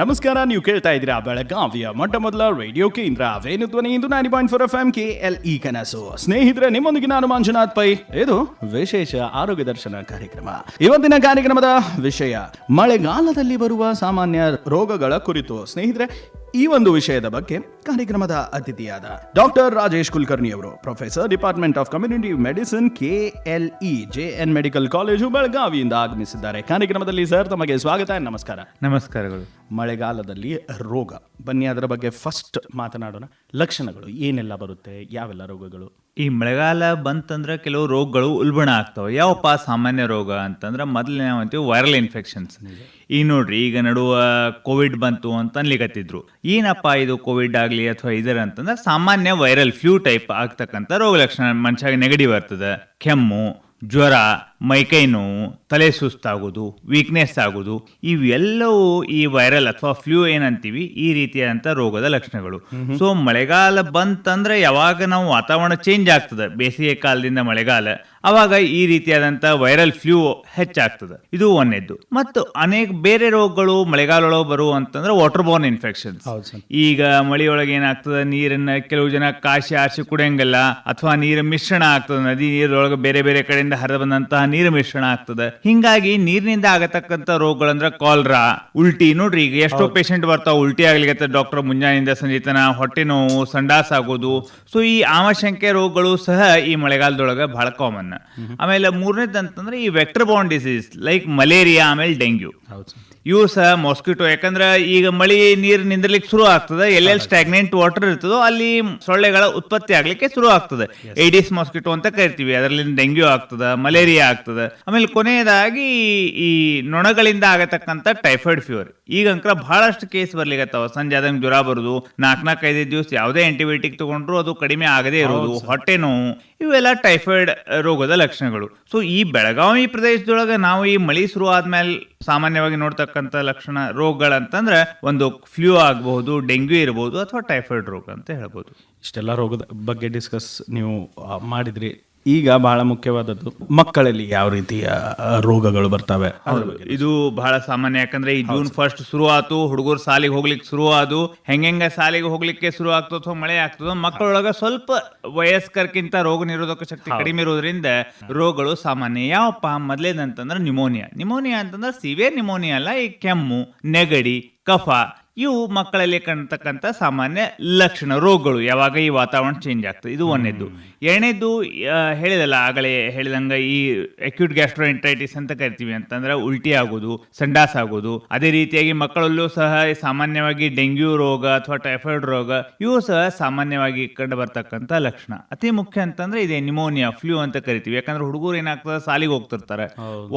ನಮಸ್ಕಾರ, ನೀವು ಕೇಳ್ತಾ ಇದ್ದೀರಾ ಬೆಳಗಾವಿಯ ಮೊಟ್ಟ ಮೊದಲ ರೇಡಿಯೋ ಕೇಂದ್ರ ಧ್ವನಿ ಇಂದು nine point four F M K L E ಕನಸು. ಸ್ನೇಹಿತರೆ ನಿಮ್ಮೊಂದಿಗೆ ನಾನು ಮಂಜುನಾಥ್ ಪೈ, ಇದು ವಿಶೇಷ ಆರೋಗ್ಯ ದರ್ಶನ ಕಾರ್ಯಕ್ರಮ. ಇವತ್ತಿನ ಕಾರ್ಯಕ್ರಮದ ವಿಷಯ, ಮಳೆಗಾಲದಲ್ಲಿ ಬರುವ ಸಾಮಾನ್ಯ ರೋಗಗಳ ಕುರಿತು. ಸ್ನೇಹಿತರೆ, ಈ ಒಂದು ವಿಷಯದ ಬಗ್ಗೆ ಕಾರ್ಯಕ್ರಮದ ಅತಿಥಿಯಾದ ಡಾಕ್ಟರ್ ರಾಜೇಶ್ ಕುಲಕರ್ಣಿ ಅವರು professor department of community medicine KLE E J N medical college ಬೆಳಗಾವಿಯಿಂದ ಆಗಮಿಸಿದ್ದಾರೆ. ಕಾರ್ಯಕ್ರಮದಲ್ಲಿ ಸರ್ ತಮಗೆ ಸ್ವಾಗತ ನಮಸ್ಕಾರ. ನಮಸ್ಕಾರಗಳು. ಮಳೆಗಾಲದಲ್ಲಿ ರೋಗ. ಬನ್ನಿ ಅದರ ಬಗ್ಗೆ ಫಸ್ಟ್ ಮಾತನಾಡೋಣ. ಲಕ್ಷಣಗಳು ಏನೆಲ್ಲ ಬರುತ್ತೆ? ಯಾವೆಲ್ಲ ರೋಗಗಳು? ಈ ಮಳೆಗಾಲ ಬಂತಂದ್ರೆ ಕೆಲವು ರೋಗಗಳು ಉಲ್ಬಣ ಆಗ್ತವೆ. ಯಾವಪ್ಪ ಸಾಮಾನ್ಯ ರೋಗ ಅಂತಂದ್ರೆ ಮೊದಲನೇ ಅಂತೀವಿ ವೈರಲ್ ಇನ್ಫೆಕ್ಷನ್ಸ್ ಈಗ ನೋಡ್ರಿ ಈಗ ನಡುವ ಕೋವಿಡ್ ಬಂತು ಅಂತ ಅನ್ಲಿಕತ್ತಿದ್ರು. ಏನಪ್ಪ ಇದು ಕೋವಿಡ್ ಆಗಲಿ ಅಥವಾ ಇದರ ಅಂತಂದ್ರೆ ಸಾಮಾನ್ಯ ವೈರಲ್ ಫ್ಲೂ ಟೈಪ್ ಆಗ್ತಕ್ಕಂಥ ರೋಗ ಲಕ್ಷಣ ಮನುಷ್ಯಾಗ ನೆಗಡಿ ಬರ್ತದೆ ಕೆಮ್ಮು, ಜ್ವರ ಮೈಕೈ ನೋವು ತಲೆ ಸುಸ್ತಾಗೋದು ವೀಕ್ನೆಸ್ ಆಗೋದು ಇವೆಲ್ಲವೂ ಈ ವೈರಲ್ ಅಥವಾ ಫ್ಲೂ ಏನಂತೀವಿ ಈ ರೀತಿಯಾದಂಥ ರೋಗದ ಲಕ್ಷಣಗಳು. ಸೊ ಮಳೆಗಾಲ ಬಂತಂದ್ರೆ ಯಾವಾಗ ನಾವು ವಾತಾವರಣ ಚೇಂಜ್ ಆಗ್ತದೆ. ಬೇಸಿಗೆ ಕಾಲದಿಂದ ಮಳೆಗಾಲ ಅವಾಗ ಈ ರೀತಿಯಾದಂಥ ವೈರಲ್ ಫ್ಲೂ ಹೆಚ್ಚಾಗ್ತದೆ. ಇದು ಒಂದೇದ್ದು. ಮತ್ತು ಅನೇಕ ಬೇರೆ ರೋಗಗಳು ಮಳೆಗಾಲೊಳಗೆ ಬರುವಂತಂದ್ರೆ ವಾಟರ್ ಬೋರ್ನ್ ಇನ್ಫೆಕ್ಷನ್ಸ್ ಈಗ ಮಳೆಯೊಳಗೆ ಏನಾಗ್ತದೆ ನೀರನ್ನ ಕೆಲವು ಜನ ಕಾಶಿ ಆರಿಸಿ ಕುಡಿಯಂಗಿಲ್ಲ ಅಥವಾ ನೀರ ಮಿಶ್ರಣ ಆಗ್ತದೆ ನದಿ ನೀರೊಳಗೆ ಬೇರೆ ಬೇರೆ ಕಡೆಯಿಂದ ಹರಿದು ಬಂದಂತಹ ನೀರು ಮಿಶ್ರಣ ಆಗ್ತದೆ. ಹಿಂಗಾಗಿ ನೀರಿನಿಂದ ಆಗತಕ್ಕಂತ ರೋಗಗಳಂದ್ರೆ ಕಾಲ್ರಾ ಉಲ್ಟಿ ನೋಡ್ರಿ ಈಗ ಎಷ್ಟೋ ಪೇಷಂಟ್ ಬರ್ತಾವ ಉಲ್ಟಿ ಆಗ್ಲಿಕ್ಕೆ ಡಾಕ್ಟರ್ ಮುಂಜಾನೆಯಿಂದ ಸಂಜೀತನ ಹೊಟ್ಟೆ ನೋವು ಸಂಡಾಸ ಆಗೋದು. ಸೊ ಈ ಆಮಶಂಕೆ ರೋಗಗಳು ಸಹ ಈ ಮಳೆಗಾಲದೊಳಗೆ ಬಹಳ ಕಾಮನ್ ಆಮೇಲೆ ಮೂರನೇದಂತಂದ್ರೆ ಈ vector bond disease like malaria ಆಮೇಲೆ ಡೆಂಗ್ಯೂ ಇವು ಸಹ ಮಾಸ್ಕಿಟೋ ಯಾಕಂದ್ರೆ ಈಗ ಮಳಿ ನೀರು ನಿಂದಿರ್ಲಿಕ್ಕೆ ಶುರು ಆಗ್ತದೆ. ಎಲ್ಲೆಲ್ಲಿ ಸ್ಟಾಗ್ನೆಂಟ್ ವಾಟರ್ ಇರ್ತದೋ ಅಲ್ಲಿ ಸೊಳ್ಳೆಗಳ ಉತ್ಪತ್ತಿ ಆಗ್ಲಿಕ್ಕೆ ಶುರು ಆಗ್ತದೆ. ಏಡಿಸ್ ಮಾಸ್ಕಿಟೋ ಅಂತ ಕರಿತೀವಿ. ಅದರಲ್ಲಿ ಡೆಂಗ್ಯೂ ಆಗ್ತದೆ ಮಲೇರಿಯಾ ಆಗ್ತದೆ. ಆಮೇಲೆ ಕೊನೆಯದಾಗಿ ಈ ನೊಣಗಳಿಂದ ಆಗತಕ್ಕಂಥ ಟೈಫಾಯ್ಡ್ ಫೀವರ್ ಈಗ ಅಂಕರ ಬಹಳಷ್ಟು ಕೇಸ್ ಬರ್ಲಿಕತ್ತಾವ. ಸಂಜೆ ಆದಂಗೆ ಜ್ವರ ಬರುದು ನಾಲ್ಕು ನಾಲ್ಕೈದು ದಿವಸ ಯಾವುದೇ ಆಂಟಿಬಯೋಟಿಕ್ ತಗೊಂಡ್ರು ಅದು ಕಡಿಮೆ ಆಗದೇ ಇರೋದು ಹೊಟ್ಟೆ ನೋವು ಇವೆಲ್ಲ ಟೈಫಾಯ್ಡ್ ರೋಗದ ಲಕ್ಷಣಗಳು. ಸೊ ಈ ಬೆಳಗಾವಿ ಪ್ರದೇಶದೊಳಗೆ ನಾವು ಈ ಮಳಿ ಶುರು ಆದ್ಮೇಲೆ ಸಾಮಾನ್ಯವಾಗಿ ನೋಡ್ತಕ್ಕಂಥ ಲಕ್ಷಣ ರೋಗಗಳಂತಂದ್ರೆ ಒಂದು ಫ್ಲೂ ಆಗಬಹುದು, ಡೆಂಗ್ಯೂ ಇರಬಹುದು ಅಥವಾ ಟೈಫಾಯ್ಡ್ ರೋಗ ಅಂತ ಹೇಳ್ಬೋದು. ಇಷ್ಟೆಲ್ಲ ರೋಗದ ಬಗ್ಗೆ ಡಿಸ್ಕಸ್ ನೀವು ಮಾಡಿದ್ರಿ. ಈಗ ಬಹಳ ಮುಖ್ಯವಾದದ್ದು ಮಕ್ಕಳಲ್ಲಿ ಯಾವ ರೀತಿಯ ರೋಗಗಳು ಬರ್ತವೆ? ಇದು ಬಹಳ ಸಾಮಾನ್ಯ. ಯಾಕಂದ್ರೆ ಈ ಜೂನ್ ಫಸ್ಟ್ ಶುರು ಆತು ಹುಡುಗರು ಸಾಲಿಗೆ ಹೋಗ್ಲಿಕ್ಕೆ ಶುರು ಆದು ಹೆಂಗೆಂಗ ಸಾಲಿಗೆ ಹೋಗ್ಲಿಕ್ಕೆ ಶುರು ಆಗ್ತದೋ ಅಥವಾ ಮಳೆ ಆಗ್ತದೋ ಮಕ್ಕಳೊಳಗ ಸ್ವಲ್ಪ ವಯಸ್ಕರ್ಕಿಂತ ರೋಗ ನಿರೋಧಕ ಶಕ್ತಿ ಕಡಿಮೆ ಇರೋದ್ರಿಂದ ರೋಗಗಳು ಸಾಮಾನ್ಯ. ಯಾವಪ್ಪ ಮೊದಲೇದಂತಂದ್ರೆ ನಿಮೋನಿಯಾ. ನಿಮೋನಿಯಾ ಅಂತಂದ್ರೆ ಸಿವಿಯರ್ ನಿಮೋನಿಯಾ ಅಲ್ಲ ಈ ಕೆಮ್ಮು ನೆಗಡಿ ಕಫ ಇವು ಮಕ್ಕಳಲ್ಲಿ ಕಾಣ್ತಕ್ಕಂಥ ಸಾಮಾನ್ಯ ಲಕ್ಷಣ ರೋಗಗಳು. ಯಾವಾಗ ಈ ವಾತಾವರಣ ಚೇಂಜ್ ಆಗ್ತದೆ. ಇದು ಒಂದೇದ್ದು. ಎರಡನೇದು ಹೇಳಿದಲ್ಲ ಆಗಲೇ ಹೇಳಿದಂಗ ಈ ಅಕ್ಯೂಟ್ ಗ್ಯಾಸ್ಟ್ರೋಎಂಟ್ರೈಟಿಸ್ ಅಂತ ಕರಿತೀವಿ ಅಂತಂದ್ರೆ ಉಲ್ಟಿ ಆಗೋದು ಸಂಡಾಸ್ ಆಗೋದು. ಅದೇ ರೀತಿಯಾಗಿ ಮಕ್ಕಳಲ್ಲೂ ಸಹ ಸಾಮಾನ್ಯವಾಗಿ ಡೆಂಗ್ಯೂ ರೋಗ ಅಥವಾ ಟೈಫಾಯ್ಡ್ ರೋಗ ಇವು ಸಹ ಸಾಮಾನ್ಯವಾಗಿ ಕಂಡು ಬರ್ತಕ್ಕಂಥ ಲಕ್ಷಣ. ಅತಿ ಮುಖ್ಯ ಅಂತಂದ್ರೆ ಇದೇ ನಿಮೋನಿಯಾ ಫ್ಲೂ ಅಂತ ಕರಿತೀವಿ. ಯಾಕಂದ್ರೆ ಹುಡುಗರು ಏನಾಗ್ತದೆ ಸಾಲಿಗೆ ಹೋಗ್ತಿರ್ತಾರೆ.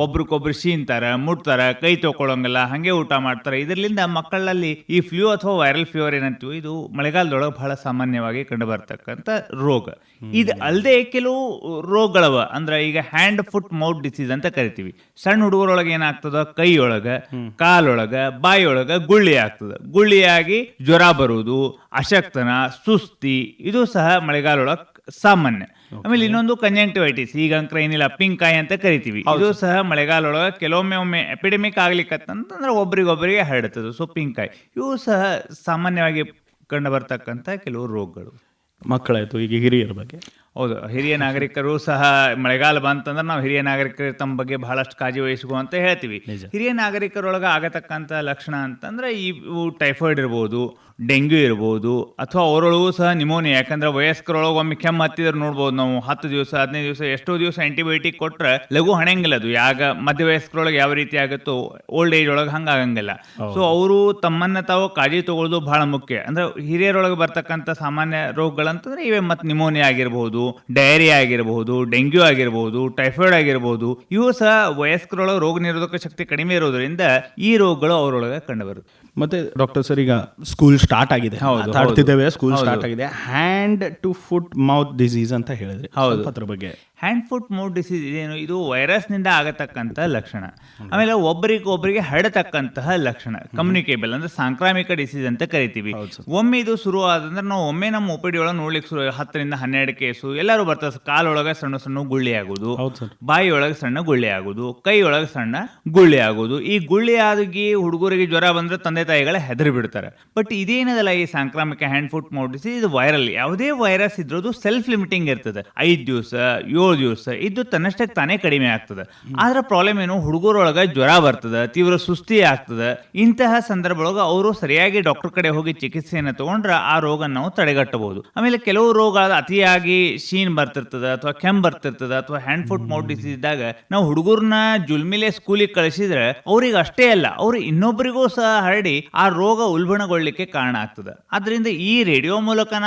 ಒಬ್ರಿಗೊಬ್ರು ಸೀನ್ತಾರೆ ಮುಟ್ತಾರೆ ಕೈ ತಗೊಳಂಗಿಲ್ಲ ಹಂಗೆ ಊಟ ಮಾಡ್ತಾರೆ. ಇದರಿಂದ ಮಕ್ಕಳಲ್ಲಿ ಈ ಫ್ಲೂ ಅಥವಾ ವೈರಲ್ ಫೀವರ್ ಏನಂತೀವಿ ಇದು ಮಳೆಗಾಲದೊಳಗೆ ಬಹಳ ಸಾಮಾನ್ಯವಾಗಿ ಕಂಡುಬರ್ತಕ್ಕಂಥ ರೋಗ. ಇದು ಅಲ್ಲದೆ ಕೆಲವು ರೋಗಗಳವ ಅಂದ್ರೆ ಈಗ ಹ್ಯಾಂಡ್ ಫುಟ್ ಮೌತ್ ಡಿಸೀಸ್ ಅಂತ ಕರಿತೀವಿ. ಸಣ್ಣ ಹುಡುಗರೊಳಗೆ ಏನಾಗ್ತದ? ಕೈಯೊಳಗ ಕಾಲೊಳಗ ಬಾಯಿಯೊಳಗ ಗುಳ್ಳಿ ಆಗ್ತದ. ಗುಳ್ಳಿಯಾಗಿ ಜ್ವರ ಬರುವುದು ಅಶಕ್ತನ ಸುಸ್ತಿ ಇದು ಸಹ ಮಳೆಗಾಲೊಳಗೆ ಸಾಮಾನ್ಯ. ಆಮೇಲೆ ಇನ್ನೊಂದು ಕಂಜಂಕ್ಟಿವೈಟಿಸ್ ಈಗ ಅಂಕ್ರ ಏನಿಲ್ಲ ಪಿಂಕ್ ಕಾಯಿ ಅಂತ ಕರಿತೀವಿ. ಇದು ಸಹ ಮಳೆಗಾಲೊಳಗೆ ಕೆಲವೊಮ್ಮೆ ಒಮ್ಮೆ ಎಪಿಡೆಮಿಕ್ ಆಗ್ಲಿಕ್ಕಂತಂದ್ರೆ ಒಬ್ರಿಗೊಬ್ಬರಿಗೆ ಹರಡುತ್ತದೆ ಸೊ ಪಿಂಕ್ ಕಾಯಿ ಇವು ಸಹ ಸಾಮಾನ್ಯವಾಗಿ ಕಂಡು ಬರ್ತಕ್ಕಂಥ ಕೆಲವು ರೋಗಗಳು. ಮಕ್ಕಳಾಯ್ತು ಈಗ ಹಿರಿಯರ ಬಗ್ಗೆ? ಹೌದು. ಹಿರಿಯ ನಾಗರಿಕರು ಸಹ ಮಳೆಗಾಲ ಬಂತಂದ್ರೆ ನಾವು ಹಿರಿಯ ನಾಗರಿಕರು ತಮ್ಮ ಬಗ್ಗೆ ಬಹಳಷ್ಟು ಕಾಳಜಿ ವಹಿಸುವ ಅಂತ ಹೇಳ್ತೀವಿ ಹಿರಿಯ ನಾಗರಿಕರೊಳಗೆ ಆಗತಕ್ಕಂಥ ಲಕ್ಷಣ ಅಂತಂದ್ರೆ ಇವು ಟೈಫಾಯ್ಡ್ ಇರ್ಬೋದು ಡೆಂಗ್ಯೂ ಇರ್ಬೋದು ಅಥವಾ ಅವರೊಳಗೂ ಸಹ ನಿಮೋನಿಯಾ ಯಾಕಂದ್ರೆ ವಯಸ್ಕರೊಳಗೆ ಒಮ್ಮೆ ಕೆಮ್ಮ ಹತ್ತಿದ್ರೆ ನೋಡ್ಬೋದು ನಾವು ಹತ್ತು ದಿವಸ ಹದಿನೈದು ದಿವಸ ಎಷ್ಟೋ ದಿವಸ ಆಂಟಿಬಯೋಟಿಕ್ ಕೊಟ್ಟರೆ ಲಘು ಹಣಂಗಿಲ್ಲ ಅದು. ಯಾಗ ಮಧ್ಯ ವಯಸ್ಕರೊಳಗೆ ಯಾವ ರೀತಿ ಆಗುತ್ತೋ ಓಲ್ಡ್ ಏಜ್ ಒಳಗೆ ಹಂಗಾಗಂಗಿಲ್ಲ. ಸೊ ಅವರು ತಮ್ಮನ್ನ ತಾವು ಕಾಳಜಿ ತಗೊಳ್ಳೋದು ಬಹಳ ಮುಖ್ಯ. ಅಂದ್ರೆ ಹಿರಿಯರೊಳಗೆ ಬರ್ತಕ್ಕಂಥ ಸಾಮಾನ್ಯ ರೋಗಗಳಂತಂದ್ರೆ ಇವೆ ಮತ್ತೆ ನಿಮೋನಿಯಾ ಆಗಿರಬಹುದು ಡಯರಿಯಾ ಆಗಿರಬಹುದು ಡೆಂಗ್ಯೂ ಆಗಿರಬಹುದು ಟೈಫಾಯ್ಡ್ ಆಗಿರಬಹುದು ಇವು ಸಹ ವಯಸ್ಕರೊಳಗೆ ರೋಗ ನಿರೋಧಕ ಶಕ್ತಿ ಕಡಿಮೆ ಇರೋದ್ರಿಂದ ಈ ರೋಗಗಳು ಅವರೊಳಗೆ ಕಂಡುಬರುತ್ತೆ. ಮತ್ತೆ ಡಾಕ್ಟರ್ ಸರ್ ಈಗ ಸ್ಕೂಲ್ ಸ್ಟಾರ್ಟ್ ಆಗಿದೆ. ಮಾತಾಡ್ತಿದ್ದೇವೆ ಸ್ಕೂಲ್ ಸ್ಟಾರ್ಟ್ ಆಗಿದೆ. Hand to foot mouth disease ಅಂತ ಹೇಳಿದ್ರಿ. ಹೌದು. ಅದ್ರ ಬಗ್ಗೆ. ಹ್ಯಾಂಡ್ ಫುಟ್ ಮೂಡ್ ಡಿಸೀಸ್ ಇದೇನು? ಇದು ವೈರಸ್ನಿಂದ ಆಗತಕ್ಕಂತಹ ಲಕ್ಷಣ. ಆಮೇಲೆ ಒಬ್ಬರಿಗೊಬ್ಬರಿಗೆ ಒಬ್ಬರಿಗೆ ಹರಡತಕ್ಕಂತಹ ಲಕ್ಷಣ. ಕಮ್ಯುನಿಕೇಬಲ್ ಅಂದ್ರೆ ಸಾಂಕ್ರಾಮಿಕ ಡಿಸೀಸ್ ಅಂತ ಕರಿತೀವಿ. ಒಮ್ಮೆ ಇದು ಶುರು ಆದಂದ್ರೆ ನಾವು ಒಮ್ಮೆ ನಮ್ಮ ಒಪಿಡಿ ಒಳಗೆ ನೋಡ್ಲಿಕ್ಕೆ ಶುರು ಹತ್ತರಿಂದ ಹನ್ನೆರಡು ಕೇಸು ಎಲ್ಲರೂ ಬರ್ತಾರೆ ಕಾಲೊಳಗೆ ಸಣ್ಣ ಸಣ್ಣ ಗುಳ್ಳಿ ಆಗೋದು ಹೌದು ಸರ್. ಬಾಯಿ ಒಳಗೆ ಸಣ್ಣ ಗುಳ್ಳಿ ಆಗೋದು ಕೈಯೊಳಗೆ ಸಣ್ಣ ಗುಳ್ಳಿ ಆಗೋದು. ಈ ಗುಳ್ಳಿ ಆಗಿ ಹುಡುಗರಿಗೆ ಜ್ವರ ಬಂದ್ರೆ ತಂದೆ ತಾಯಿಗಳ ಹೆದರಿ ಬಿಡ್ತಾರೆ. ಬಟ್ ಇದೇನದಲ್ಲ ಈ ಸಾಂಕ್ರಾಮಿಕ ಹ್ಯಾಂಡ್ ಫುಟ್ ಮೌತ್ ಡಿಸೀಸ್? ಇದು ವೈರಲ್. ಯಾವುದೇ ವೈರಸ್ ಇದ್ರದು ಸೆಲ್ಫ್ ಲಿಮಿಟಿಂಗ್ ಇರ್ತದೆ. ಐದು ದಿವಸ ಏಳು ದಿವಸ ಇದು ತನ್ನಷ್ಟಕ್ಕೆ ತಾನೇ ಕಡಿಮೆ ಆಗ್ತದೆ. ಆದ್ರೆ ಪ್ರಾಬ್ಲಮ್ ಏನು? ಹುಡುಗರೊಳಗೆ ಜ್ವರ ಬರ್ತದೆ, ತೀವ್ರ ಸುಸ್ತಿ ಆಗ್ತದೆ. ಇಂತಹ ಸಂದರ್ಭ ಒಳಗೆ ಅವರು ಸರಿಯಾಗಿ ಡಾಕ್ಟರ್ ಕಡೆ ಹೋಗಿ ಚಿಕಿತ್ಸೆಯನ್ನು ತಗೊಂಡ್ರೆ ಆ ರೋಗ ನಾವು ತಡೆಗಟ್ಟಬಹುದು. ಆಮೇಲೆ ಕೆಲವು ರೋಗ ಅತಿಯಾಗಿ ಶೀನ್ ಬರ್ತಿರ್ತದ ಅಥವಾ ಕೆಮ್ಮು ಬರ್ತಿರ್ತದ ಅಥವಾ ಹ್ಯಾಂಡ್ ಫುಟ್ ಮೌಟ್ ಡಿಸೀಸ್ ಇದ್ದಾಗ ನಾವು ಹುಡುಗರನ್ನ ಜುಲ್ಮಿಲೆ ಸ್ಕೂಲಿಗೆ ಕಳಿಸಿದ್ರೆ ಅವ್ರಿಗೆ ಅಷ್ಟೇ ಅಲ್ಲ, ಅವ್ರು ಇನ್ನೊಬ್ಬರಿಗೂ ಸಹ ಹರಡಿ ಆ ರೋಗ ಉಲ್ಬಣಗೊಳ್ಳಿಕ್ಕೆ ಕಾರಣ ಆಗ್ತದೆ. ಅದರಿಂದ ಈ ರೇಡಿಯೋ ಮೂಲಕನ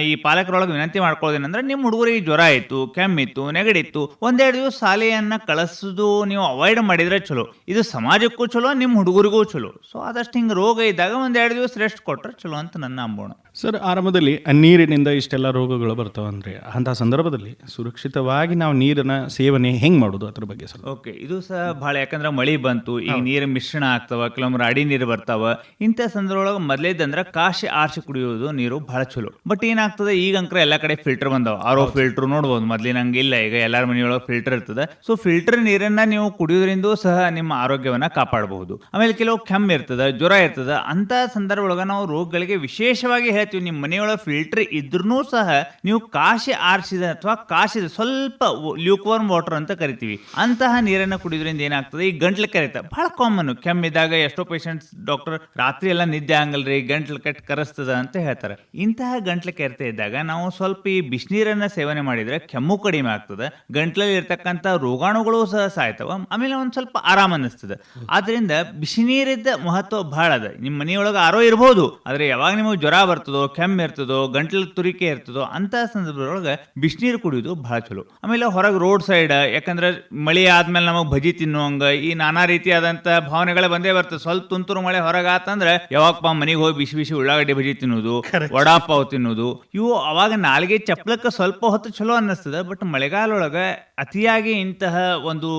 ಈ ಪಾಲಕರೊಳಗೆ ವಿನಂತಿ ಮಾಡ್ಕೊಳ್ಳೋದೇನಂದ್ರೆ ನಿಮ್ಮ ಹುಡುಗರಿಗೆ ಜ್ವರ ಇತ್ತು ಕೆಮ್ಮಿತ್ತು, ನೆಗಡಿತ್ತು, ಒಂದೆರಡು ದಿವಸ ಶಾಲೆಯನ್ನು ಕಳಿಸೋದು ನೀವು ಅವಾಯ್ಡ್ ಮಾಡಿದ್ರೆ ಚಲೋ. ಇದು ಸಮಾಜಕ್ಕೂ ಚಲೋ, ನಿಮ್ಮ ಹುಡುಗರಿಗೂ ಚಲೋ. ಸೊ ಆದಷ್ಟು ಹಿಂಗೆ ರೋಗ ಇದ್ದಾಗ ಒಂದೆರಡು ದಿವಸ ರೆಸ್ಟ್ ಕೊಟ್ಟರೆ ಚಲೋ ಅಂತ ನನ್ನ ಅಂಬೋಣ ಸರ್ ಆರಂಭದಲ್ಲಿ ನೀರಿನಿಂದ ಇಷ್ಟೆಲ್ಲ ರೋಗಗಳು ಬರ್ತಾವಂದ್ರೆ ಅಂಥ ಸಂದರ್ಭದಲ್ಲಿ ಸುರಕ್ಷಿತವಾಗಿ ನಾವು ನೀರಿನ ಸೇವನೆ ಹೆಂಗೆ ಮಾಡೋದು ಅದ್ರ ಬಗ್ಗೆ ಸರ್ ಓಕೆ ಇದು ಸಹ ಭಾಳ ಯಾಕಂದ್ರೆ ಮಳೆ ಬಂತು ಈಗ ನೀರು ಮಿಶ್ರಣ ಆಗ್ತಾವ ಕೆಲವೊಮ್ಮೆ ಅಡಿ ನೀರು ಬರ್ತಾವ ಇಂಥ ಸಂದರ್ಭದೊಳಗೆ ಮೊದಲೇದಂದ್ರೆ ಕಾಶಿ ಆರ್ಸಿ ಕುಡಿಯೋದು ನೀರು ಬಹಳ ಚಲೋ. ಬಟ್ ಏನಾಗ್ತದೆ ಈಗ ಅಂಕರ ಎಲ್ಲ ಕಡೆ ಫಿಲ್ಟರ್ ಬಂದಾವ ಓ ಫಿಲ್ಟರ್ ನೋಡ್ಬೋದು ಮೊದ್ಲಿನ ಹಂಗೆ ಇಲ್ಲ ಈಗ ಎಲ್ಲರ ಮನೆಯೊಳಗೆ ಫಿಲ್ಟರ್ ಇರ್ತದೆ. ಸೊ ಫಿಲ್ಟರ್ ನೀರನ್ನ ನೀವು ಕುಡಿಯೋದ್ರಿಂದ ಸಹ ನಿಮ್ಮ ಆರೋಗ್ಯವನ್ನ ಕಾಪಾಡಬಹುದು. ಆಮೇಲೆ ಕೆಲವು ಕೆಮ್ಮ ಇರ್ತದೆ ಜ್ವರ ಇರ್ತದೆ ಅಂತ ಸಂದರ್ಭದೊಳಗೆ ನಾವು ರೋಗಗಳಿಗೆ ವಿಶೇಷವಾಗಿ ಹೇಳ್ತೀವಿ ನಿಮ್ಮ ಮನೆಯೊಳಗೆ ಫಿಲ್ಟರ್ ಇದ್ರೂ ಸಹ ನೀವು ಕಾಶಿ ಆರಿಸಿದ ಅಥವಾ ಕಾಶಿದ ಸ್ವಲ್ಪ ಲ್ಯೂಕ್ವಾರ್ಮ್ ವಾಟರ್ ಅಂತ ಕರಿತೀವಿ. ಅಂತಹ ನೀರನ್ನು ಕುಡಿಯೋದ್ರಿಂದ ಏನಾಗ್ತದೆ? ಈ ಗಂಟ್ಲು ಕೆರೆತ. ಬಹಳ ಕಾಮನ್ ಕೆಮ್ಮಿದಾಗ ಎಷ್ಟೋ ಪೇಷಂಟ್ಸ್ ಡಾಕ್ಟರ್ ರಾತ್ರಿ ಎಲ್ಲ ನಿದ್ದೆ ಆಗಲ್ರಿ ಗಂಟ್ಲು ಕಟ್ ಕರೆಸ್ತದ ಅಂತ ಹೇಳ್ತಾರೆ. ಇಂತಹ ಗಂಟ್ಲು ಕೆರೆತ ಇದ್ದಾಗ ನಾವು ಸ್ವಲ್ಪ ಈ ಬಿಸಿನೀರನ್ನ ಸೇವನೆ ಮಾಡಿದ್ರೆ ಕೆಮ್ಮು ಕಡಿಮೆ ಆಗ್ತದೆ. ಗಂಟ್ಲಲ್ಲಿ ಇರ್ತಕ್ಕಂಥ ರೋಗಾಣುಗಳು ಸಹ ಸಾಯ್ತವ. ಆಮೇಲೆ ಒಂದ್ ಸ್ವಲ್ಪ ಆರಾಮ ಅನ್ನಿಸ್ತದೆ. ಆದ್ರಿಂದ ಬಿಸಿನೀರಿದ್ದ ಮಹತ್ವ ಬಹಳ ಅದ. ನಿಮ್ಮ ಮನೆಯೊಳಗೆ ಆರೋ ಇರ್ಬೋದು, ಆದರೆ ಯಾವಾಗ ನಿಮಗೆ ಜ್ವರ ಬರ್ತದೋ ಕೆಮ್ಮು ಇರ್ತದೋ ಗಂಟ್ಲ ತುರಿಕೆ ಇರ್ತದೋ ಅಂತ ಸಂದರ್ಭದೊಳಗೆ ಬಿಸಿನೀರು ಕುಡಿಯೋದು ಬಹಳ ಚಲೋ. ಆಮೇಲೆ ಹೊರಗೆ ರೋಡ್ ಸೈಡ್ ಯಾಕಂದ್ರೆ ಮಳೆ ಆದ್ಮೇಲೆ ನಮಗೆ ಭಜಿ ತಿನ್ನುವಂಗ ಈ ನಾನಾ ರೀತಿಯಾದಂಥ ಭಾವನೆಗಳೇ ಬಂದೇ ಬರ್ತದೆ. ಸ್ವಲ್ಪ ತುಂತುರು ಮಳೆ ಹೊರಗೆ ಆತಂದ್ರೆ ಯಾವಾಗಪ್ಪ ಮನೆಗೆ ಹೋಗಿ ಬಿಸಿ ಬಿಸಿ ಉಳ್ಳಾಗಡ್ಡಿ ಭಜಿ ತಿನ್ನೋದು ವಡಾ ಪಾವ್ ತಿನ್ನೋದು ಇವು ಅವಾಗ ನಾಲ್ಗೆ ಚಪ್ಪಲಕ್ಕೆ ಸ್ವಲ್ಪ ಹೊತ್ತು ಚಲೋ ಅನ್ನಿಸ್ತದೆ ಬಟ್ ಮಳೆಗಾಲೊಳಗೆ ಅತಿಯಾಗಿ ಇಂತಹ ಒಂದು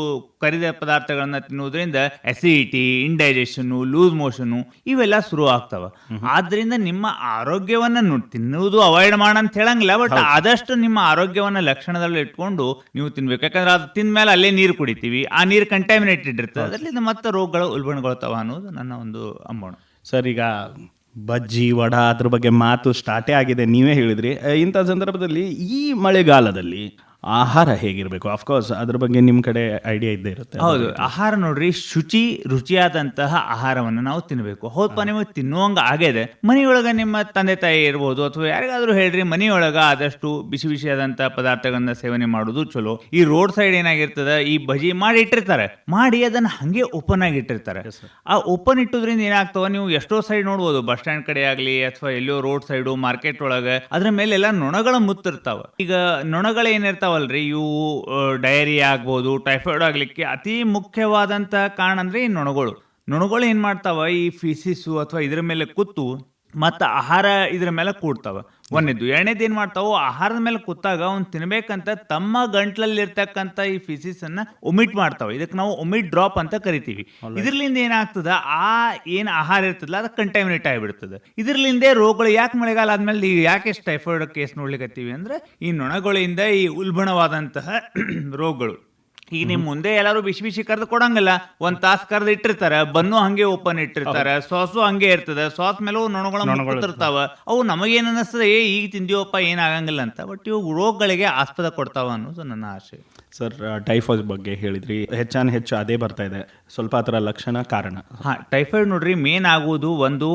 ಕರಿದ ಪದಾರ್ಥಗಳನ್ನ ತಿನ್ನುವುದರಿಂದ ಅಸಿಡಿಟಿ ಇಂಡೈಜೆಷನ್ ಲೂಸ್ ಮೋಷನ್ ಇವೆಲ್ಲ ಶುರು ಆಗ್ತಾವ. ಆದ್ರಿಂದ ನಿಮ್ಮ ಆರೋಗ್ಯವನ್ನ ತಿನ್ನುವುದು ಅವಾಯ್ಡ್ ಮಾಡ ಅಂತ ಹೇಳಂಗಿಲ್ಲ ಬಟ್ ಆದಷ್ಟು ನಿಮ್ಮ ಆರೋಗ್ಯವನ್ನ ಲಕ್ಷಣದಲ್ಲಿ ಇಟ್ಕೊಂಡು ನೀವು ತಿನ್ಬೇಕು. ಯಾಕಂದ್ರೆ ಅದು ತಿಂದ್ಮೇಲೆ ಅಲ್ಲೇ ನೀರು ಕುಡಿತೀವಿ ಆ ನೀರು ಕಂಟಾಮಿನೇಟೆಡ್ ಇರ್ತದೆ. ಅದರಿಂದ ಮತ್ತೆ ರೋಗಗಳು ಉಲ್ಬಣಗೊಳ್ತಾವ ಅನ್ನೋದು ನನ್ನ ಒಂದು ಅಂಬೋಣ ಸರ್ ಈಗ ಬಜ್ಜಿ ವಡ ಅದ್ರ ಬಗ್ಗೆ ಮಾತು ಸ್ಟಾರ್ಟೇ ಆಗಿದೆ ನೀವೇ ಹೇಳಿದ್ರಿ. ಇಂಥ ಸಂದರ್ಭದಲ್ಲಿ ಈ ಮಳೆಗಾಲದಲ್ಲಿ ಆಹಾರ ಹೇಗಿರಬೇಕು? ಅಫ್ಕೋರ್ಸ್ ಅದ್ರ ಬಗ್ಗೆ ನಿಮ್ಮ ಕಡೆ ಐಡಿಯಾ ಇದ್ದೇ ಇರುತ್ತೆ. ಹೌದು ಆಹಾರ ನೋಡ್ರಿ ಶುಚಿ ರುಚಿಯಾದಂತಹ ಆಹಾರವನ್ನು ನಾವು ತಿನ್ನಬೇಕು ಹೌದಪ್ಪ ನಿಮಗೆ ತಿನ್ನುವಂಗ ಆಗಿದೆ ಮನೆಯೊಳಗ ನಿಮ್ಮ ತಂದೆ ತಾಯಿ ಇರ್ಬೋದು ಅಥವಾ ಯಾರಿಗಾದ್ರೂ ಹೇಳ್ರಿ ಮನೆಯೊಳಗ ಆದಷ್ಟು ಬಿಸಿ ಬಿಸಿಯಾದಂತಹ ಪದಾರ್ಥಗಳನ್ನ ಸೇವನೆ ಮಾಡೋದು ಚಲೋ. ಈ ರೋಡ್ ಸೈಡ್ ಏನಾಗಿರ್ತದೆ ಈ ಬಜಿ ಮಾಡಿ ಇಟ್ಟಿರ್ತಾರೆ. ಮಾಡಿ ಅದನ್ನ ಹಂಗೆ ಓಪನ್ ಆಗಿ ಇಟ್ಟಿರ್ತಾರೆ. ಆ ಓಪನ್ ಇಟ್ಟುದ್ರಿಂದ ಏನಾಗ್ತವ ನೀವು ಎಷ್ಟೋ ಸೈಡ್ ನೋಡ್ಬೋದು ಬಸ್ ಸ್ಟ್ಯಾಂಡ್ ಕಡೆ ಆಗ್ಲಿ ಅಥವಾ ಎಲ್ಲೋ ರೋಡ್ ಸೈಡು ಮಾರ್ಕೆಟ್ ಒಳಗೆ ಅದ್ರ ಮೇಲೆ ಎಲ್ಲ ನೊಣಗಳ ಮುತ್ತಿರ್ತಾವ. ಈಗ ನೊಣಗಳು ಏನಿರ್ತಾವಲ್ರಿ ಇವು ಡೈರಿ ಆಗ್ಬೋದು ಟೈಫಾಯ್ಡ್ ಆಗಲಿಕ್ಕೆ ಅತಿ ಮುಖ್ಯವಾದಂಥ ಕಾರಣ ಅಂದರೆ ಈ ನೊಣಗಳು. ನೊಣಗಳು ಏನು ಮಾಡ್ತಾವ? ಈ ಫೀಸಿಸು ಅಥವಾ ಇದ್ರ ಮೇಲೆ ಕೂತು ಮತ್ತು ಆಹಾರ ಇದ್ರ ಮೇಲೆ ಕೂಡ್ತಾವ. ಒಂದೇದು ಎರಡನೇದು ಏನ್ ಮಾಡ್ತಾವ ಆಹಾರದ ಮೇಲೆ ಕೂತಾಗ ಅವ್ನು ತಿನ್ಬೇಕಂತ ತಮ್ಮ ಗಂಟ್ಲಲ್ಲಿರ್ತಕ್ಕಂಥ ಈ ಫಿಸಿಸ್ ಅನ್ನ ಒಮಿಟ್ ಮಾಡ್ತಾವ. ಇದಕ್ಕೆ ನಾವು ಒಮಿಟ್ ಡ್ರಾಪ್ ಅಂತ ಕರಿತೀವಿ. ಇದ್ರಲಿಂದ ಏನಾಗ್ತದ? ಆ ಏನ್ ಆಹಾರ ಇರ್ತದಲ್ಲ ಅದು ಕಂಟಾಮಿನೇಟ್ ಆಗಿಬಿಡ್ತದೆ. ಇದರಲ್ಲಿಂದೇ ರೋಗಗಳು ಯಾಕೆ ಮಳೆಗಾಲ ಆದ್ಮೇಲೆ ಈಗ ಯಾಕೆ ಟೈಫಾಯ್ಡ್ ಕೇಸ್ ನೋಡ್ಲಿಕತ್ತೀವಿ ಅಂದ್ರೆ ಈ ನೊಣಗಳಿಂದ ಈ ಉಲ್ಬಣವಾದಂತಹ ರೋಗಗಳು. ಈಗ ನಿಮ್ ಮುಂದೆ ಎಲ್ಲಾರು ಬಿಸಿ ಬಿಸಿ ಕರೆದು ಕೊಡಂಗಿಲ್ಲ. ಒಂದ್ ತಾಸ್ ಕರೆದು ಇಟ್ಟಿರ್ತಾರ ಬನ್ನು ಹಂಗೆ ಓಪನ್ ಇಟ್ಟಿರ್ತಾರ ಸಾಸು ಹಂಗೆ ಇರ್ತದ ಸಾಸ್ ಮೇಲೆ ನೊಣಗಳು ಇರ್ತಾವ ಅವು ನಮಗೇನ್ ಅನಿಸ್ತದೆ ಏ ಈಗ ತಿಂದೀವಪ್ಪ ಏನಾಗಂಗಿಲ್ಲ ಅಂತ. ಬಟ್ ಇವು ರೋಗಗಳಿಗೆ ಆಸ್ಪದ ಕೊಡ್ತಾವ ಅನ್ನೋದು ನನ್ನ ಆಶೆ ಸರ್ ಟೈಫಾಯ್ಡ್ ಬಗ್ಗೆ ಹೇಳಿದ್ರಿ. ಹೆಚ್ಚಾನ ಹೆಚ್ಚು ಅದೇ ಬರ್ತಾ ಇದೆ. ಸ್ವಲ್ಪ ಅದರ ಲಕ್ಷಣ ಕಾರಣ. ಹಾ ಟೈಫಾಯ್ಡ್ ನೋಡ್ರಿ ಮೇನ್ ಆಗುವುದು ಒಂದು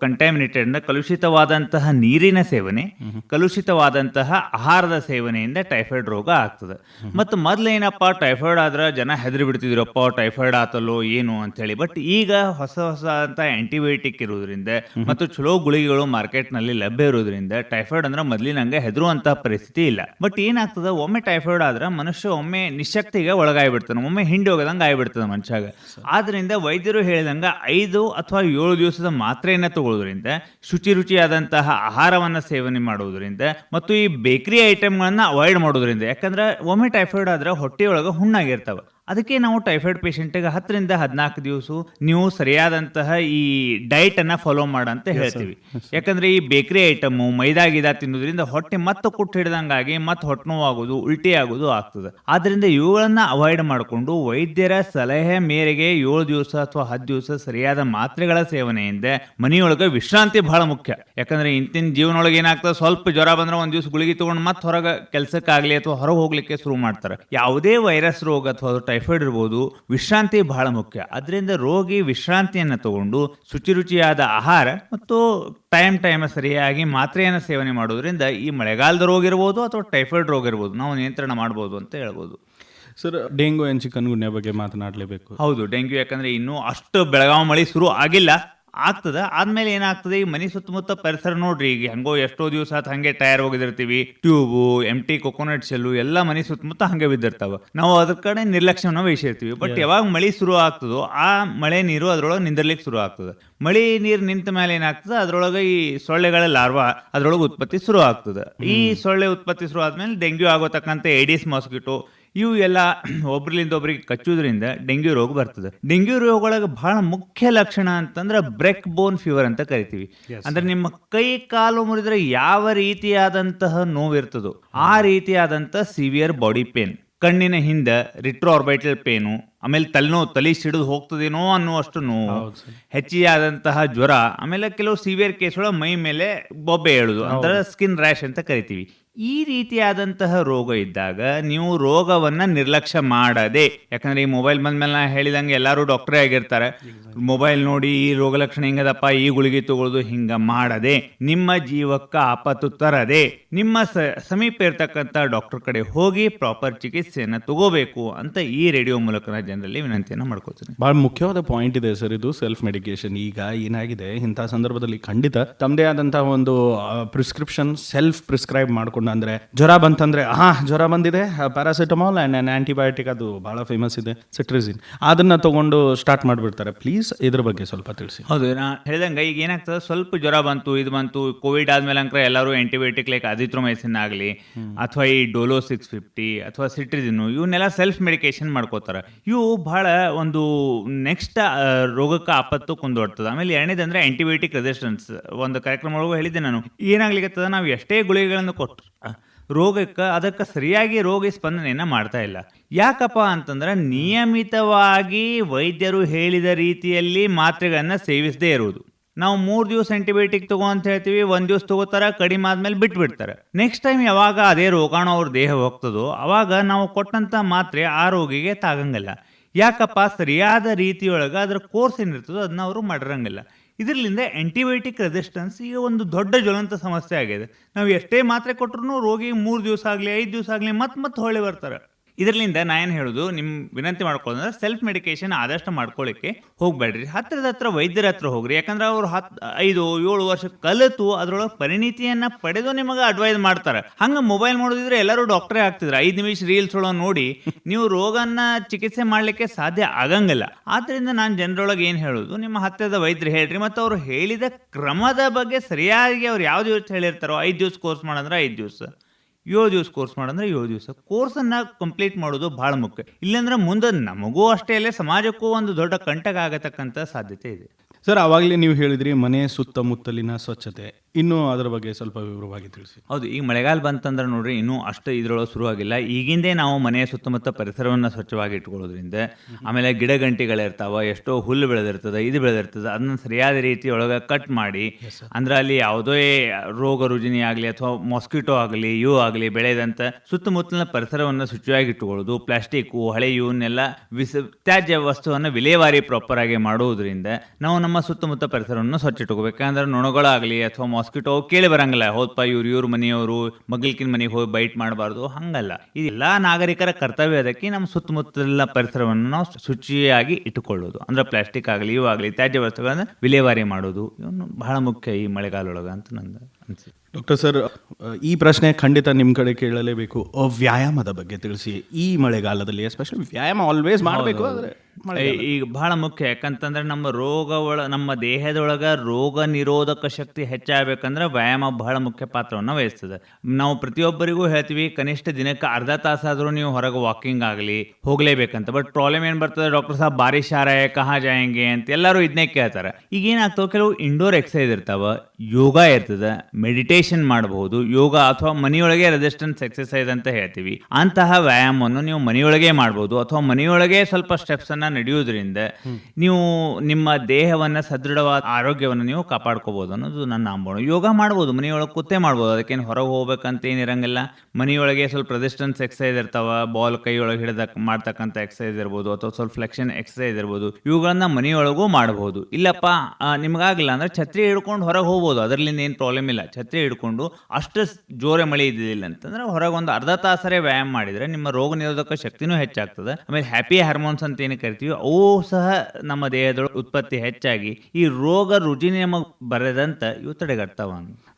ಕಂಟ್ಯಾಮಿನೇಟೆಡ್ ಅಂದ್ರೆ ಕಲುಷಿತವಾದಂತಹ ನೀರಿನ ಸೇವನೆ ಕಲುಷಿತವಾದಂತಹ ಆಹಾರದ ಸೇವನೆಯಿಂದ ಟೈಫಾಯ್ಡ್ ರೋಗ ಆಗ್ತದೆ. ಮತ್ತು ಮೊದ್ಲು ಏನಪ್ಪ ಟೈಫಾಯ್ಡ್ ಆದ್ರೆ ಜನ ಹೆದರಿ ಬಿಡ್ತಿದ್ರಪ್ಪ ಟೈಫಾಯ್ಡ್ ಆತಲ್ಲೋ ಏನು ಅಂತ ಹೇಳಿ ಬಟ್ ಈಗ ಹೊಸ ಹೊಸ ಅಂತ ಆಂಟಿಬಯೋಟಿಕ್ ಇರೋದ್ರಿಂದ ಮತ್ತು ಚಲೋ ಗುಳಿಗೆಗಳು ಮಾರ್ಕೆಟ್ನಲ್ಲಿ ಲಭ್ಯ ಇರೋದ್ರಿಂದ ಟೈಫಾಯ್ಡ್ ಅಂದ್ರೆ ಮೊದ್ಲಿನಂಗೆ ಹೆದರುವಂತಹ ಪರಿಸ್ಥಿತಿ ಇಲ್ಲ. ಬಟ್ ಏನಾಗ್ತದೆ ಒಮ್ಮೆ ಟೈಫಾಯ್ಡ್ ಆದ್ರೆ ಮನುಷ್ಯ ಒಮ್ಮೆ ನಿಶಕ್ತಿಗೆ ಒಳಗಾಗ್ಬಿಡ್ತಾನೆ ಒಮ್ಮೆ ಹಿಂಡಿ ಹೋಗದಂಗೆ ಆಗ್ಬಿಡ್ತದೆ ಮನುಷ್ಯಾಗ. ಆದ್ದರಿಂದ ವೈದ್ಯರು ಹೇಳಿದಂಗೆ ಐದು ಅಥವಾ ಏಳು ದಿವಸದ ಮಾತ್ರೆಯನ್ನು ತಗೊಳ್ಳೋದ್ರಿಂದ ಶುಚಿ ರುಚಿಯಾದಂತಹ ಆಹಾರವನ್ನು ಸೇವನೆ ಮಾಡುವುದರಿಂದ ಮತ್ತು ಈ ಬೇಕರಿ ಐಟಮ್ಗಳನ್ನು ಅವಾಯ್ಡ್ ಮಾಡೋದ್ರಿಂದ ಯಾಕಂದ್ರೆ ಒಮ್ಮೆ ಟೈಫಾಯ್ಡ್ ಆದ್ರೆ ಹೊಟ್ಟೆಯೊಳಗೆ ಹುಣ್ಣಾಗಿರ್ತಾವೆ. ಅದಕ್ಕೆ ನಾವು ಟೈಫಾಯ್ಡ್ ಪೇಷಂಟ್ಗೆ ಹತ್ತರಿಂದ ಹದಿನಾಲ್ಕು ದಿವಸ ನೀವು ಸರಿಯಾದಂತಹ ಈ ಡಯಟನ್ನು ಅನ್ನ ಫಾಲೋ ಮಾಡ ಅಂತ ಹೇಳ್ತೀವಿ. ಯಾಕಂದರೆ ಈ ಬೇಕರಿ ಐಟಮು ಮೈದಾ ಗಿದ ತಿನ್ನೋದ್ರಿಂದ ಹೊಟ್ಟೆ ಮತ್ತೆ ಕುಟ್ಟು ಹಿಡ್ದಂಗಾಗಿ ಮತ್ತೆ ಹೊಟ್ಟೆ ನೋವಾಗೋದು ಉಲ್ಟಿ ಆಗೋದು ಆಗ್ತದೆ. ಆದ್ದರಿಂದ ಇವುಗಳನ್ನು ಅವಾಯ್ಡ್ ಮಾಡಿಕೊಂಡು ವೈದ್ಯರ ಸಲಹೆ ಮೇರೆಗೆ ಏಳು ದಿವಸ ಅಥವಾ ಹತ್ತು ದಿವಸ ಸರಿಯಾದ ಮಾತ್ರೆಗಳ ಸೇವನೆಯಿಂದ ಮನೆಯೊಳಗೆ ವಿಶ್ರಾಂತಿ ಬಹಳ ಮುಖ್ಯ. ಯಾಕಂದರೆ ಇಂತಿನ ಜೀವನೊಳಗೆ ಏನಾಗ್ತದೆ ಸ್ವಲ್ಪ ಜ್ವರ ಬಂದ್ರೆ ಒಂದು ದಿವಸ ಗುಳಿಗೆ ತೊಗೊಂಡು ಮತ್ತೆ ಹೊರಗೆ ಕೆಲಸಕ್ಕಾಗಲಿ ಅಥವಾ ಹೊರಗೆ ಹೋಗ್ಲಿಕ್ಕೆ ಶುರು ಮಾಡ್ತಾರೆ. ಯಾವುದೇ ವೈರಸ್ ರೋಗ ಅಥವಾ ಟೈಫಾಯ್ಡ್ ಇರ್ಬೋದು ವಿಶ್ರಾಂತಿ ಬಹಳ ಮುಖ್ಯ. ಅದರಿಂದ ರೋಗಿ ವಿಶ್ರಾಂತಿಯನ್ನು ತಗೊಂಡು ಶುಚಿರುಚಿಯಾದ ಆಹಾರ ಮತ್ತು ಟೈಮ್ ಟೈಮ್ ಸರಿಯಾಗಿ ಮಾತ್ರೆಯನ್ನು ಸೇವನೆ ಮಾಡೋದ್ರಿಂದ ಈ ಮಳೆಗಾಲದ ರೋಗ ಇರ್ಬೋದು ಅಥವಾ ಟೈಫಾಯ್ಡ್ ರೋಗ ಇರ್ಬೋದು ನಾವು ನಿಯಂತ್ರಣ ಮಾಡ್ಬೋದು ಅಂತ ಹೇಳ್ಬೋದು. Sir dengue and chikungunya ಬಗ್ಗೆ ಮಾತನಾಡಲೇಬೇಕು. ಹೌದು ಡೆಂಗ್ಯೂ ಯಾಕಂದರೆ ಇನ್ನೂ ಅಷ್ಟು ಬೆಳಗಾವಿ ಮಳೆ ಶುರು ಆಗಿಲ್ಲ. ಆಗ್ತದ. ಆದ್ಮೇಲೆ ಏನಾಗ್ತದೆ ಈ ಮನೆ ಸುತ್ತಮುತ್ತ ಪರಿಸರ ನೋಡ್ರಿ ಈಗ ಹೆಂಗೋ ಎಷ್ಟೋ ದಿವಸ ಹಂಗೆ ಟೈರ್ ಹೋಗಿದಿರ್ತೀವಿ tube empty coconut shell ಎಲ್ಲ ಮನೆ ಸುತ್ತಮುತ್ತ ಹಂಗೆ ಬಿದ್ದಿರ್ತಾವ. ನಾವು ಅದ್ರ ಕಡೆ ನಿರ್ಲಕ್ಷ್ಯವನ್ನ ವಹಿಸಿರ್ತೀವಿ. ಬಟ್ ಯಾವಾಗ ಮಳೆ ಶುರು ಆಗ್ತದೋ ಆ ಮಳೆ ನೀರು ಅದ್ರೊಳಗೆ ನಿಂದಿರ್ಲಿಕ್ಕೆ ಶುರು ಆಗ್ತದೆ. ಮಳೆ ನೀರು ನಿಂತ ಮೇಲೆ ಏನಾಗ್ತದೆ ಅದ್ರೊಳಗೆ ಈ ಸೊಳ್ಳೆಗಳ ಲಾರ್ವಾ ಅದ್ರೊಳಗೆ ಉತ್ಪತ್ತಿ ಶುರು ಆಗ್ತದೆ. ಈ ಸೊಳ್ಳೆ ಉತ್ಪತ್ತಿ ಶುರು ಆದ್ಮೇಲೆ ಡೆಂಗ್ಯೂ ಆಗೋತಕ್ಕಂಥ ಎಡಿಸ್ ಮಾಸ್ಕಿಟೋ ಇವು ಎಲ್ಲ ಒಬ್ರಲಿಂದ ಒಬ್ರಿಗೆ ಕಚ್ಚುವುದರಿಂದ ಡೆಂಗ್ಯೂ ರೋಗ ಬರ್ತದೆ. ಡೆಂಗ್ಯೂ ರೋಗ ಒಳಗೆ ಬಹಳ ಮುಖ್ಯ ಲಕ್ಷಣ ಅಂತಂದ್ರೆ ಬ್ರೆಕ್ ಬೋನ್ ಫೀವರ್ ಅಂತ ಕರಿತೀವಿ. ಅಂದ್ರೆ ನಿಮ್ಮ ಕೈ ಕಾಲು ಮುರಿದ್ರೆ ಯಾವ ರೀತಿಯಾದಂತಹ ನೋವಿರ್ತದೋ ಆ ರೀತಿಯಾದಂತಹ ಸಿವಿಯರ್ ಬಾಡಿ ಪೇನ್ ಕಣ್ಣಿನ ಹಿಂದೆ ರಿಟ್ರೋಆರ್ಬೈಟಲ್ ಪೇನು ಆಮೇಲೆ ತಲೆನೋವು ತಲೆ ಸಿಡಿದು ಹೋಗ್ತದೇನೋ ಅನ್ನುವಷ್ಟು ನೋವು. ಹೆಚ್ಚಿಯಾದಂತಹ ಜ್ವರ ಆಮೇಲೆ ಕೆಲವು ಸಿವಿಯರ್ ಕೇಸ್ಗಳು ಮೈ ಮೇಲೆ ಬೊಬ್ಬೆ ಹೇಳುದು ಅಂದ್ರೆ ಸ್ಕಿನ್ ರ್ಯಾಶ್ ಅಂತ ಕರಿತೀವಿ. ಈ ರೀತಿಯಾದಂತಹ ರೋಗ ಇದ್ದಾಗ ನೀವು ರೋಗವನ್ನು ನಿರ್ಲಕ್ಷ್ಯ ಮಾಡದೆ, ಯಾಕಂದ್ರೆ ಈ ಮೊಬೈಲ್ ಬಂದ್ಮೇಲೆ ನಾ ಹೇಳಿದಂಗೆ ಎಲ್ಲರೂ ಡಾಕ್ಟ್ರೇ ಆಗಿರ್ತಾರೆ. ಮೊಬೈಲ್ ನೋಡಿ ಈ ರೋಗ ಲಕ್ಷಣ ಹಿಂಗದಪ್ಪ, ಈ ಗುಳಿಗೆ ತಗೊಳ್ಳೋದು ಹಿಂಗೆ ಮಾಡದೆ, ನಿಮ್ಮ ಜೀವಕ್ಕೆ ಆಪತ್ತು ತರದೆ, ನಿಮ್ಮ ಸಮೀಪ ಇರತಕ್ಕಂಥ ಡಾಕ್ಟರ್ ಕಡೆ ಹೋಗಿ ಪ್ರಾಪರ್ ಚಿಕಿತ್ಸೆಯನ್ನು ತಗೋಬೇಕು ಅಂತ ಈ ರೇಡಿಯೋ ಮೂಲಕ ನಾನು ಜನರಲ್ಲಿ ವಿನಂತಿಯನ್ನು ಮಾಡ್ಕೋತೀನಿ ಭಾಳ ಮುಖ್ಯವಾದ ಪಾಯಿಂಟ್ ಇದೆ ಸರ್ ಇದು ಸೆಲ್ಫ್ ಮೆಡಿಕೇಶನ್ ಈಗ ಏನಾಗಿದೆ, ಇಂಥ ಸಂದರ್ಭದಲ್ಲಿ ಖಂಡಿತ ತಮ್ಮದೇ ಆದಂತಹ ಒಂದು ಪ್ರಿಸ್ಕ್ರಿಪ್ಷನ್ ಸೆಲ್ಫ್ ಪ್ರಿಸ್ಕ್ರೈಬ್ ಮಾಡ್ಕೊಂಡು ಅಂದ್ರೆ ಜ್ವರ ಬಂತಂದ್ರೆ ಹಾ ಜ್ವರ ಬಂದಿದೆ ಪ್ಯಾರಾಸಿಟಮಾಲ್ ಆ್ಯಂಡ್ ಆಂಟಿಬಯೋಟಿಕ್ ಅದು ಭಾಳ ಫೇಮಸ್ ಇದೆ ಸಿಟ್ರಿಸಿನ್ ಅದನ್ನ ತಗೊಂಡು ಸ್ಟಾರ್ಟ್ ಮಾಡಿಬಿಡ್ತಾರೆ. ಪ್ಲೀಸ್ ಇದ್ರ ಬಗ್ಗೆ ಸ್ವಲ್ಪ ತಿಳಿಸಿ. ಹೌದು ನಾ ಹೇಳ್ದಂಗೆ ಈಗ ಏನಾಗ್ತದೆ ಸ್ವಲ್ಪ ಜ್ವರ ಬಂತು ಇದು ಬಂತು ಕೋವಿಡ್ ಆದ್ಮೇಲೆ ಅಂಕರ ಎಲ್ಲರೂ ಆಂಟಿಬಯೋಟಿಕ್ ಲೈಕ್ ಅಜಿಥ್ರೊಮೈಸಿನ್ ಆಗಲಿ ಅಥವಾ ಈ ಡೋಲೋ ಸಿಕ್ಸ್ ಫಿಫ್ಟಿ ಅಥವಾ ಸಿಟ್ರಿಜಿನು ಇವನ್ನೆಲ್ಲ ಸೆಲ್ಫ್ ಮೆಡಿಕೇಶನ್ ಮಾಡ್ಕೋತಾರೆ. ಇವು ಬಹಳ ಒಂದು ನೆಕ್ಸ್ಟ್ ರೋಗಕ್ಕೆ ಆಪತ್ತು ಕುಂದೋಡ್ತದೆ. ಆಮೇಲೆ ಎರಡನೇದಂದ್ರೆ ಆಂಟಿಬಯೋಟಿಕ್ ರೆಸಿಸ್ಟೆನ್ಸ್ ಒಂದು ಕಾರ್ಯಕ್ರಮ ಒಳಗೂ ಹೇಳಿದ್ದೆ ನಾನು. ಏನಾಗ್ಲಿಕ್ಕೆ ನಾವು ಎಷ್ಟೇ ಗುಳಿಗೆಗಳನ್ನು ಕೊಟ್ಟು ರೋಗಕ್ಕೆ, ಅದಕ್ಕೆ ಸರಿಯಾಗಿ ರೋಗಿ ಸ್ಪಂದನೆಯನ್ನು ಮಾಡ್ತಾ ಇಲ್ಲ. ಯಾಕಪ್ಪ ಅಂತಂದ್ರೆ ನಿಯಮಿತವಾಗಿ ವೈದ್ಯರು ಹೇಳಿದ ರೀತಿಯಲ್ಲಿ ಮಾತ್ರೆಗಳನ್ನು ಸೇವಿಸದೇ ಇರುವುದು. ನಾವು ಮೂರು ದಿವಸ ಆಂಟಿಬಯೋಟಿಕ್ ತಗೋ ಅಂತ ಹೇಳ್ತೀವಿ, ಒಂದು ದಿವಸ ತಗೋತಾರೆ, ಕಡಿಮೆ ಆದ್ಮೇಲೆ ಬಿಟ್ಬಿಡ್ತಾರೆ. ನೆಕ್ಸ್ಟ್ ಟೈಮ್ ಯಾವಾಗ ಅದೇ ರೋಗಾಣು ಅವ್ರ ದೇಹ ಹೋಗ್ತದೋ, ಅವಾಗ ನಾವು ಕೊಟ್ಟಂತ ಮಾತ್ರೆ ಆ ರೋಗಿಗೆ ತಾಗಂಗಿಲ್ಲ. ಯಾಕಪ್ಪ, ಸರಿಯಾದ ರೀತಿಯೊಳಗೆ ಅದರ ಕೋರ್ಸ್ ಏನಿರ್ತದೋ, ಅದನ್ನ ಅವರು ಮಾಡಿರಂಗಿಲ್ಲ. ಇದರಿಂದ ಆಂಟಿಬಯೋಟಿಕ್ ರೆಸಿಸ್ಟೆನ್ಸ್ ಈಗ ಒಂದು ದೊಡ್ಡ ಜ್ವಲಂತ ಸಮಸ್ಯೆ ಆಗಿದೆ. ನಾವು ಎಷ್ಟೇ ಮಾತ್ರೆ ಕೊಟ್ಟರು ರೋಗಿ ಮೂರು ದಿವಸ ಆಗಲಿ, ಐದು ದಿವಸ ಆಗಲಿ ಮತ್ತೆ ಮತ್ತೆ ಹೊಳೆ ಬರ್ತಾರೆ. ಇದರಿಂದ ನಾ ಏನು ಹೇಳೋದು ನಿಮ್ಮ ವಿನಂತಿ ಮಾಡ್ಕೊಳ್ಳೋದ್ರೆ ಸೆಲ್ಫ್ ಮೆಡಿಕೇಶನ್ ಆದಷ್ಟು ಮಾಡ್ಕೊಳ್ಳಿಕ್ಕೆ ಹೋಗಬೇಡ್ರಿ. ಹತ್ತಿರದ ಹತ್ರ ವೈದ್ಯರ ಹತ್ರ ಹೋಗ್ರಿ. ಯಾಕಂದ್ರೆ ಅವರು ಹತ್ತು ಐದು, ಏಳು ವರ್ಷ ಕಲಿತು ಅದರೊಳಗೆ ಪರಿಣಿತಿಯನ್ನು ಪಡೆದು ನಿಮಗೆ ಅಡ್ವೈಸ್ ಮಾಡ್ತಾರೆ. ಹಂಗೆ ಮೊಬೈಲ್ ಮಾಡೋದಿದ್ರೆ ಎಲ್ಲರೂ ಡಾಕ್ಟ್ರೇ ಆಗ್ತಿದ್ರು. ಐದು ನಿಮಿಷ ರೀಲ್ಸ್ ಒಳಗೆ ನೋಡಿ ನೀವು ರೋಗನ ಚಿಕಿತ್ಸೆ ಮಾಡಲಿಕ್ಕೆ ಸಾಧ್ಯ ಆಗಂಗಿಲ್ಲ. ಆದ್ದರಿಂದ ನಾನು ಜನರೊಳಗೆ ಏನು ಹೇಳೋದು, ನಿಮ್ಮ ಹತ್ತಿರದ ವೈದ್ಯರು ಹೇಳ್ರಿ, ಮತ್ತು ಅವರು ಹೇಳಿದ ಕ್ರಮದ ಬಗ್ಗೆ ಸರಿಯಾಗಿ ಅವ್ರು ಯಾವ ದಿವಸ ಹೇಳಿರ್ತಾರೋ, ಐದು ದಿವಸ ಕೋರ್ಸ್ ಮಾಡಂದ್ರೆ ಐದು ದಿವಸ. ಏಳು ದಿವಸ ಕೋರ್ಸ್ ಮಾಡಂದ್ರೆ ಏಳು ದಿವಸ. ಕೋರ್ಸನ್ನು ಕಂಪ್ಲೀಟ್ ಮಾಡೋದು ಭಾಳ ಮುಖ್ಯ. ಇಲ್ಲಾಂದ್ರೆ ಮುಂದೆ ನಮಗೂ ಅಷ್ಟೇ ಅಲ್ಲೇ ಸಮಾಜಕ್ಕೂ ಒಂದು ದೊಡ್ಡ ಕಂಟಕ ಆಗತಕ್ಕಂಥ ಸಾಧ್ಯತೆ ಇದೆ. ಸರ್, ಆವಾಗಲೇ ನೀವು ಹೇಳಿದ್ರಿ ಮನೆ ಸುತ್ತಮುತ್ತಲಿನ ಸ್ವಚ್ಛತೆ. ಇನ್ನೂ ಅದರ ಬಗ್ಗೆ ಸ್ವಲ್ಪ ವಿವರವಾಗಿ ತಿಳಿಸಿ. ಹೌದು ಈಗ ಮಳೆಗಾಲ ಬಂತಂದ್ರೆ ನೋಡ್ರಿ ಇನ್ನೂ ಅಷ್ಟು ಇದ್ರೊಳಗೆ ಶುರುವಾಗಿಲ್ಲ. ಈಗಿಂದೇ ನಾವು ಮನೆಯ ಸುತ್ತಮುತ್ತ ಪರಿಸರವನ್ನು ಸ್ವಚ್ಛವಾಗಿ ಇಟ್ಕೊಳ್ಳೋದ್ರಿಂದ ಆಮೇಲೆ ಗಿಡ ಗಂಟಿಗಳಿರ್ತಾವೆ ಎಷ್ಟೋ ಹುಲ್ಲು ಬೆಳೆದಿರ್ತದೆ ಇದು ಬೆಳೆದಿರ್ತದೆ ಅದನ್ನ ಸರಿಯಾದ ರೀತಿ ಒಳಗೆ ಕಟ್ ಮಾಡಿ ಅಂದ್ರೆ ಅಲ್ಲಿ ಯಾವುದೇ ರೋಗ ರುಜಿನಿ ಆಗಲಿ ಅಥವಾ ಮೊಸ್ಕಿಟೋ ಆಗಲಿ ಇವು ಆಗಲಿ ಬೆಳೆದಂತ ಸುತ್ತಮುತ್ತಲಿನ ಪರಿಸರವನ್ನು ಶುಚಿಯಾಗಿ ಇಟ್ಟುಕೊಳ್ಳೋದು ಪ್ಲಾಸ್ಟಿಕ್ಕು ಹಳೆ ಇವನ್ನೆಲ್ಲ ವಿಸ ತ್ಯಾಜ್ಯ ವಸ್ತುವನ್ನು ವಿಲೇವಾರಿ ಪ್ರಾಪರ್ ಆಗಿ ಮಾಡುವುದರಿಂದ ನಾವು ನಮ್ಮ ಸುತ್ತಮುತ್ತ ಪರಿಸರವನ್ನು ಸ್ವಚ್ಛ ಇಟ್ಕೋಬೇಕು. ಯಾಕಂದ್ರೆ ನೊಣಗಳಾಗಲಿ ಅಥವಾ ಮಾಸ್ಕಿಟೋ ಕೇಳಿ ಬರಂಗಿಲ್ಲ. ಹೋದಪ್ಪ ಇವ್ರು ಇವ್ರ ಮನೆಯವರು, ಮಗಲ್ಕಿನ ಮನೆಗೆ ಹೋಗಿ ಬೈಟ್ ಮಾಡಬಾರ್ದು. ಹಂಗಲ್ಲ. ಇದೆಲ್ಲ ನಾಗರಿಕರ ಕರ್ತವ್ಯ ಅದಕ್ಕೆ ನಮ್ಮ ಸುತ್ತಮುತ್ತಲಿನ ಪರಿಸರವನ್ನು ನಾವು ಶುಚಿಯಾಗಿ ಇಟ್ಟುಕೊಳ್ಳೋದು. ಅಂದ್ರೆ ಪ್ಲಾಸ್ಟಿಕ್ ಆಗಲಿ ಇವಾಗಲಿ ತ್ಯಾಜ್ಯ ವಸ್ತುಗಳನ್ನ ವಿಲೇವಾರಿ ಮಾಡೋದು. ಇವನು ಬಹಳ ಮುಖ್ಯ ಈ ಮಳೆಗಾಲೊಳಗ ಅಂತ ನಂದು ಅನ್ಸುತ್ತೆ. ಡಾಕ್ಟರ್ ಸರ್ ಈ ಪ್ರಶ್ನೆ ಖಂಡಿತ ನಿಮ್ಮ ಕಡೆ ಕೇಳಲೇಬೇಕು. ವ್ಯಾಯಾಮದ ಬಗ್ಗೆ ತಿಳಿಸಿ. ಈ ಮಳೆಗಾಲದಲ್ಲಿ ಎಸ್ಪೆಷಲಿ ವ್ಯಾಯಾಮ ಆಲ್ವೇಸ್ ಮಾಡಬೇಕು ಆದರೆ ಈಗ ಬಹಳ ಮುಖ್ಯ. ಯಾಕಂತಂದ್ರೆ ನಮ್ಮ ರೋಗ ಒಳ ನಮ್ಮ ದೇಹದೊಳಗ ರೋಗ ನಿರೋಧಕ ಶಕ್ತಿ ಹೆಚ್ಚಾಗಬೇಕಂದ್ರೆ ವ್ಯಾಯಾಮ ಬಹಳ ಮುಖ್ಯ ಪಾತ್ರವನ್ನು ವಹಿಸ್ತದೆ. ನಾವು ಪ್ರತಿಯೊಬ್ಬರಿಗೂ ಹೇಳ್ತೀವಿ ಕನಿಷ್ಠ ದಿನಕ್ಕೆ ಅರ್ಧ ತಾಸಾದರೂ ನೀವು ಹೊರಗೆ ವಾಕಿಂಗ್ ಆಗಲಿ ಹೋಗಲೇಬೇಕಂತ. ಬಟ್ ಪ್ರಾಬ್ಲಮ್ ಏನು ಬರ್ತದೆ? ಡಾಕ್ಟರ್ ಸಾಹಬ್ ಬಾರಿ ರಹೆ ಕಹಾ ಜಾಯಂಗೆ ಅಂತ ಎಲ್ಲರೂ ಇದನ್ನೇ ಕೇಳ್ತಾರೆ. ಈಗ ಏನಾಗ್ತಾವ ಕೆಲವು ಇಂಡೋರ್ ಎಕ್ಸಸೈಸ್ ಇರ್ತಾವ ಯೋಗ ಇರ್ತದೆ ಮೆಡಿಟೇಷನ್ ಮಾಡಬಹುದು ಯೋಗ ಅಥವಾ ಮನೆಯೊಳಗೆ ರೆಸಿಸ್ಟೆನ್ಸ್ ಎಕ್ಸಸೈಸ್ ಅಂತ ಹೇಳ್ತೀವಿ. ಅಂತಹ ವ್ಯಾಯಾಮವನ್ನು ನೀವು ಮನೆಯೊಳಗೆ ಮಾಡಬಹುದು ಅಥವಾ ಮನೆಯೊಳಗೆ ಸ್ವಲ್ಪ ಸ್ಟೆಪ್ಸ್ ಅನ್ನ ನಡೆಯುವುದರಿಂದ ನೀವು ನಿಮ್ಮ ದೇಹವನ್ನ ಸದೃಢವಾದ ಆರೋಗ್ಯವನ್ನು ನೀವು ಕಾಪಾಡ್ಕೋಬಹುದು ಅನ್ನೋದು ನನ್ನ ಅಂಬೋಣ. ಯೋಗ ಮಾಡಬಹುದು ಮನೆಯೊಳಗೆ ಕೂತೇ ಮಾಡಬಹುದು ಅದಕ್ಕೇನು ಹೊರಗೆ ಹೋಗ್ಬೇಕಂತ ಏನಿರಂಗಿಲ್ಲ. ಮನೆಯೊಳಗೆ ಸ್ವಲ್ಪ ರೆಸಿಸ್ಟೆನ್ಸ್ ಎಕ್ಸಸೈಸ್ ಇರ್ತಾವ ಬಾಲ್ ಕೈಯೊಳಗೆ ಹಿಡಿದ ಮಾಡ್ತಕ್ಕಂಥ ಎಕ್ಸಸೈಸ್ ಇರ್ಬೋದು ಅಥವಾ ಸ್ವಲ್ಪ ಫ್ಲೆಕ್ಷನ್ ಎಕ್ಸಸೈಸ್ ಇರ್ಬೋದು ಇವುಗಳನ್ನ ಮನೆಯೊಳಗೂ ಮಾಡಬಹುದು. ಇಲ್ಲಪ್ಪ ನಿಮ್ಗಾಗಿಲ್ಲ ಅಂದ್ರೆ ಛತ್ರಿ ಹಿಡ್ಕೊಂಡು ಹೊರಗೆ ಹೋಗ್ಬೋದು ಅದರಿಂದ ಏನು ಪ್ರಾಬ್ಲಮ್ ಇಲ್ಲ. ಛತ್ರಿ ಹಿಡ್ಕೊಂಡು ಅಷ್ಟು ಜೋರೆ ಮಳೆ ಇದ್ದಿದ್ದಿಲ್ಲ ಅಂತಂದ್ರೆ ಹೊರಗೆ ಒಂದು ಅರ್ಧ ತಾಸರೇ ವ್ಯಾಯಾಮ ಮಾಡಿದ್ರೆ ನಿಮ್ಮ ರೋಗ ನಿರೋಧಕ ಶಕ್ತಿನೂ ಹೆಚ್ಚಾಗ್ತದೆ. ಆಮೇಲೆ ಹ್ಯಾಪಿ ಹಾರ್ಮೋನ್ಸ್ ಅಂತ ಏನು ಕರಿತೀವಿ ಅವು ಸಹ ನಮ್ಮ ದೇಹದೊಳಗೆ ಉತ್ಪತ್ತಿ ಹೆಚ್ಚಾಗಿ ಈ ರೋಗ ರುಜಿನ ಬರೆದಂತ ಬರದಂತ ಇವು ತಡೆಗಟ್ಟವ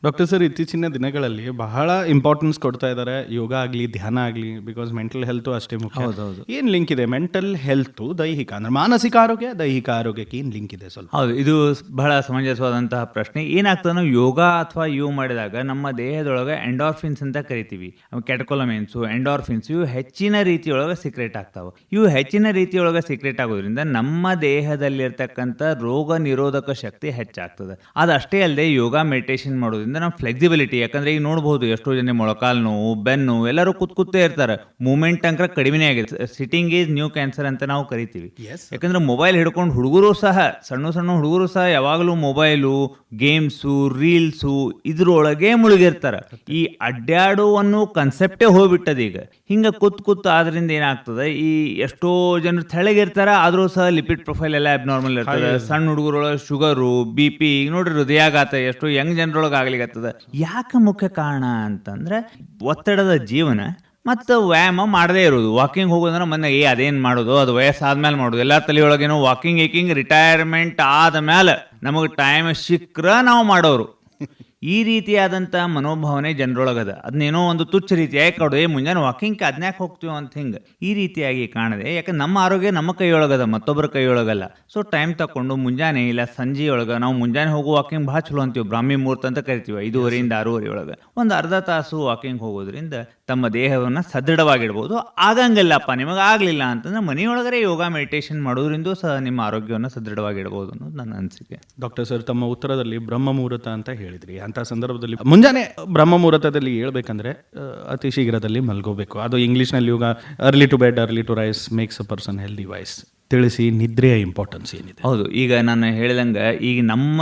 ಡಾಕ್ಟರ್ ಸರ್ ಇತ್ತೀಚಿನ ದಿನಗಳಲ್ಲಿ ಬಹಳ ಇಂಪಾರ್ಟೆನ್ಸ್ ಕೊಡ್ತಾ ಇದ್ದಾರೆ ಯೋಗ ಆಗಲಿ ಧ್ಯಾನ ಆಗಲಿ ಬಿಕಾಸ್ ಮೆಂಟಲ್ ಹೆಲ್ತ್ ಅಷ್ಟೇ ಮುಖ್ಯ. ಹೌದೌದು. ಏನು ಲಿಂಕ್ ಇದೆ? ಮೆಂಟಲ್ ಹೆಲ್ತ್ ದೈಹಿಕ ಅಂದ್ರೆ ಮಾನಸಿಕ ಆರೋಗ್ಯ ದೈಹಿಕ ಆರೋಗ್ಯಕ್ಕೆ ಏನು ಲಿಂಕ್ ಇದೆ? ಸ್ವಲ್ಪ. ಹೌದು ಇದು ಬಹಳ ಸಮಂಜಸವಾದಂತಹ ಪ್ರಶ್ನೆ. ಏನಾಗ್ತದೆ ನಾವು ಯೋಗ ಅಥವಾ ಇವು ಮಾಡಿದಾಗ ನಮ್ಮ ದೇಹದೊಳಗೆ ಎಂಡಾರ್ಫಿನ್ಸ್ ಅಂತ ಕರಿತೀವಿ. ಕೆಟಕೊಲಮೆನ್ಸು ಎಂಡಾರ್ಫಿನ್ಸ್ ಇವು ಹೆಚ್ಚಿನ ರೀತಿಯೊಳಗೆ ಸೀಕ್ರೆಟ್ ಆಗ್ತಾವೆ. ಇವು ಹೆಚ್ಚಿನ ರೀತಿಯೊಳಗೆ ಸೀಕ್ರೆಟ್ ಆಗೋದ್ರಿಂದ ನಮ್ಮ ದೇಹದಲ್ಲಿರ್ತಕ್ಕಂಥ ರೋಗ ನಿರೋಧಕ ಶಕ್ತಿ ಹೆಚ್ಚಾಗ್ತದೆ. ಅದಷ್ಟೇ ಅಲ್ಲದೆ ಯೋಗ ಮೆಡಿಟೇಷನ್ ಮಾಡೋದ್ರಿಂದ ನಮ್ಮ ಫ್ಲೆಕ್ಸಿಬಿಲಿಟಿ ಯಾಕಂದ್ರೆ ಈಗ ನೋಡ್ಬೋದು ಎಷ್ಟೋ ಜನ ಮೊಳಕಾಲು ನೋವು ಬೆನ್ನು ಎಲ್ಲರೂ ಕೂತ್ ಕೂತೇ ಇರ್ತಾರೆ. ಮೂಮೆಂಟ್ ಅಂಕರ ಕಡಿಮೆ ಆಗಿದೆ. ಸಿಟ್ಟಿಂಗ್ ಈಸ್ ನ್ಯೂ ಕ್ಯಾನ್ಸರ್ ಅಂತ ನಾವು ಕರಿತೀವಿ. ಯಾಕಂದ್ರೆ ಮೊಬೈಲ್ ಹಿಡ್ಕೊಂಡು ಹುಡುಗರು ಸಹ ಸಣ್ಣ ಸಣ್ಣ ಹುಡುಗರು ಸಹ ಯಾವಾಗಲೂ ಮೊಬೈಲು ಗೇಮ್ಸು ರೀಲ್ಸು ಇದ್ರೊಳಗೆ ಮುಳುಗಿರ್ತಾರೆ. ಈ ಅಡ್ಡಾಡು ಅನ್ನೋ ಕನ್ಸೆಪ್ಟೇ ಹೋಗ್ಬಿಟ್ಟದ ಈಗ. ಹಿಂಗ ಕುತ್ ಕೂತ್ ಆದ್ರಿಂದ ಏನಾಗ್ತದ? ಈ ಎಷ್ಟೋ ಜನರು ತೆಳಗಿರ್ತಾರ ಆದ್ರೂ ಸಹ ಲಿಪಿಡ್ ಪ್ರೊಫೈಲ್ ಎಲ್ಲ ಅಬ್ನಾರ್ಮಲ್ ಇರ್ತದೆ. ಸಣ್ಣ ಹುಡುಗರೊಳಗೆ ಶುಗರು ಬಿ ಪಿ ಈಗ ನೋಡ್ರಿ ಹೃದಯಾಘಾತ ಎಷ್ಟೋ ಯಂಗ್ ಜನರೊಳಗೆ ಆಗ್ಲಿಕತ್ತದ. ಯಾಕೆ ಮುಖ್ಯ ಕಾರಣ ಅಂತಂದ್ರೆ ಒತ್ತಡದ ಜೀವನ ಮತ್ತು ವ್ಯಾಯಾಮ ಮಾಡದೇ ಇರೋದು. ವಾಕಿಂಗ್ ಹೋಗೋದಂದ್ರೆ ಮೊನ್ನೆ ಏ ಅದೇನು ಮಾಡೋದು? ಅದು ವಯಸ್ಸಾದ್ಮೇಲೆ ಮಾಡೋದು. ಎಲ್ಲ ತಲೆಯೊಳಗೇನು ವಾಕಿಂಗ್ ಏಕಿಂಗ್ ರಿಟೈರ್ಮೆಂಟ್ ಆದ ಮೇಲೆ ನಮಗೆ ಟೈಮ್ ಸಿಕ್ಕರೆ ನಾವು ಮಾಡೋರು. ಈ ರೀತಿಯಾದಂಥ ಮನೋಭಾವನೆ ಜನರೊಳಗದ. ಅದನ್ನೇನೋ ಒಂದು ತುಚ್ಛ ರೀತಿಯಾಗಿ ಕೊಡು ಏ ಮುಂಜಾನೆ ವಾಕಿಂಗ್ ಅದನ್ನಾಕೆ ಹೋಗ್ತೀವಿ ಅಂತ ಹಿಂಗೆ. ಈ ರೀತಿಯಾಗಿ ಕಾಣದೆ ಯಾಕಂದ್ರೆ ನಮ್ಮ ಆರೋಗ್ಯ ನಮ್ಮ ಕೈಯೊಳಗದ, ಮತ್ತೊಬ್ಬರ ಕೈಯೊಳಗಲ್ಲ. ಸೊ ಟೈಮ್ ತಗೊಂಡು ಮುಂಜಾನೆ ಇಲ್ಲ ಸಂಜೆಯೊಳಗೆ ನಾವು ಮುಂಜಾನೆ ಹೋಗೋ ವಾಕಿಂಗ್ ಭಾಳ ಚಲೋ ಅಂತೀವಿ, ಬ್ರಾಹ್ಮಿ ಮುಹೂರ್ತ ಅಂತ ಕರಿತೀವಿ, ಐದುವರೆಯಿಂದ ಆರೂವರೆ ಒಳಗೆ ಒಂದು ಅರ್ಧ ತಾಸು ವಾಕಿಂಗ್ ಹೋಗೋದ್ರಿಂದ ತಮ್ಮ ದೇಹವನ್ನು ಸದೃಢವಾಗಿಡ್ಬೋದು. ಆಗಂಗಿಲ್ಲಪ್ಪ, ನಿಮಗೆ ಆಗಲಿಲ್ಲ ಅಂತಂದ್ರೆ ಮನೆಯೊಳಗರೆ ಯೋಗ ಮೆಡಿಟೇಷನ್ ಮಾಡೋದ್ರಿಂದ ಸಹ ನಿಮ್ಮ ಆರೋಗ್ಯವನ್ನು ಸದೃಢವಾಗಿಡ್ಬೋದು ಅನ್ನೋದು ನನ್ನ ಅನಿಸಿಕೆ. ಡಾಕ್ಟರ್ ಸರ್, ತಮ್ಮ ಉತ್ತರದಲ್ಲಿ ಬ್ರಹ್ಮ ಮುಹೂರ್ತ ಅಂತ ಹೇಳಿದ್ರಿ. ಅಂತ ಸಂದರ್ಭದಲ್ಲಿ ಮುಂಜಾನೆ ಬ್ರಹ್ಮ ಮುಹೂರ್ತದಲ್ಲಿ ಹೇಳ್ಬೇಕಂದ್ರೆ ಅತಿ ಶೀಘ್ರದಲ್ಲಿ ಮಲ್ಗೋಬೇಕು. ಅದು ಇಂಗ್ಲೀಷ್ನಲ್ಲಿ ಯೋಗ early to bed early to rise makes a person healthy wise ತಿಳಿಸಿ, ನಿದ್ರೆಯ ಇಂಪಾರ್ಟೆನ್ಸ್ ಏನಿದೆ? ಹೌದು, ಈಗ ನಾನು ಹೇಳಿದಂಗೆ ಈಗ ನಮ್ಮ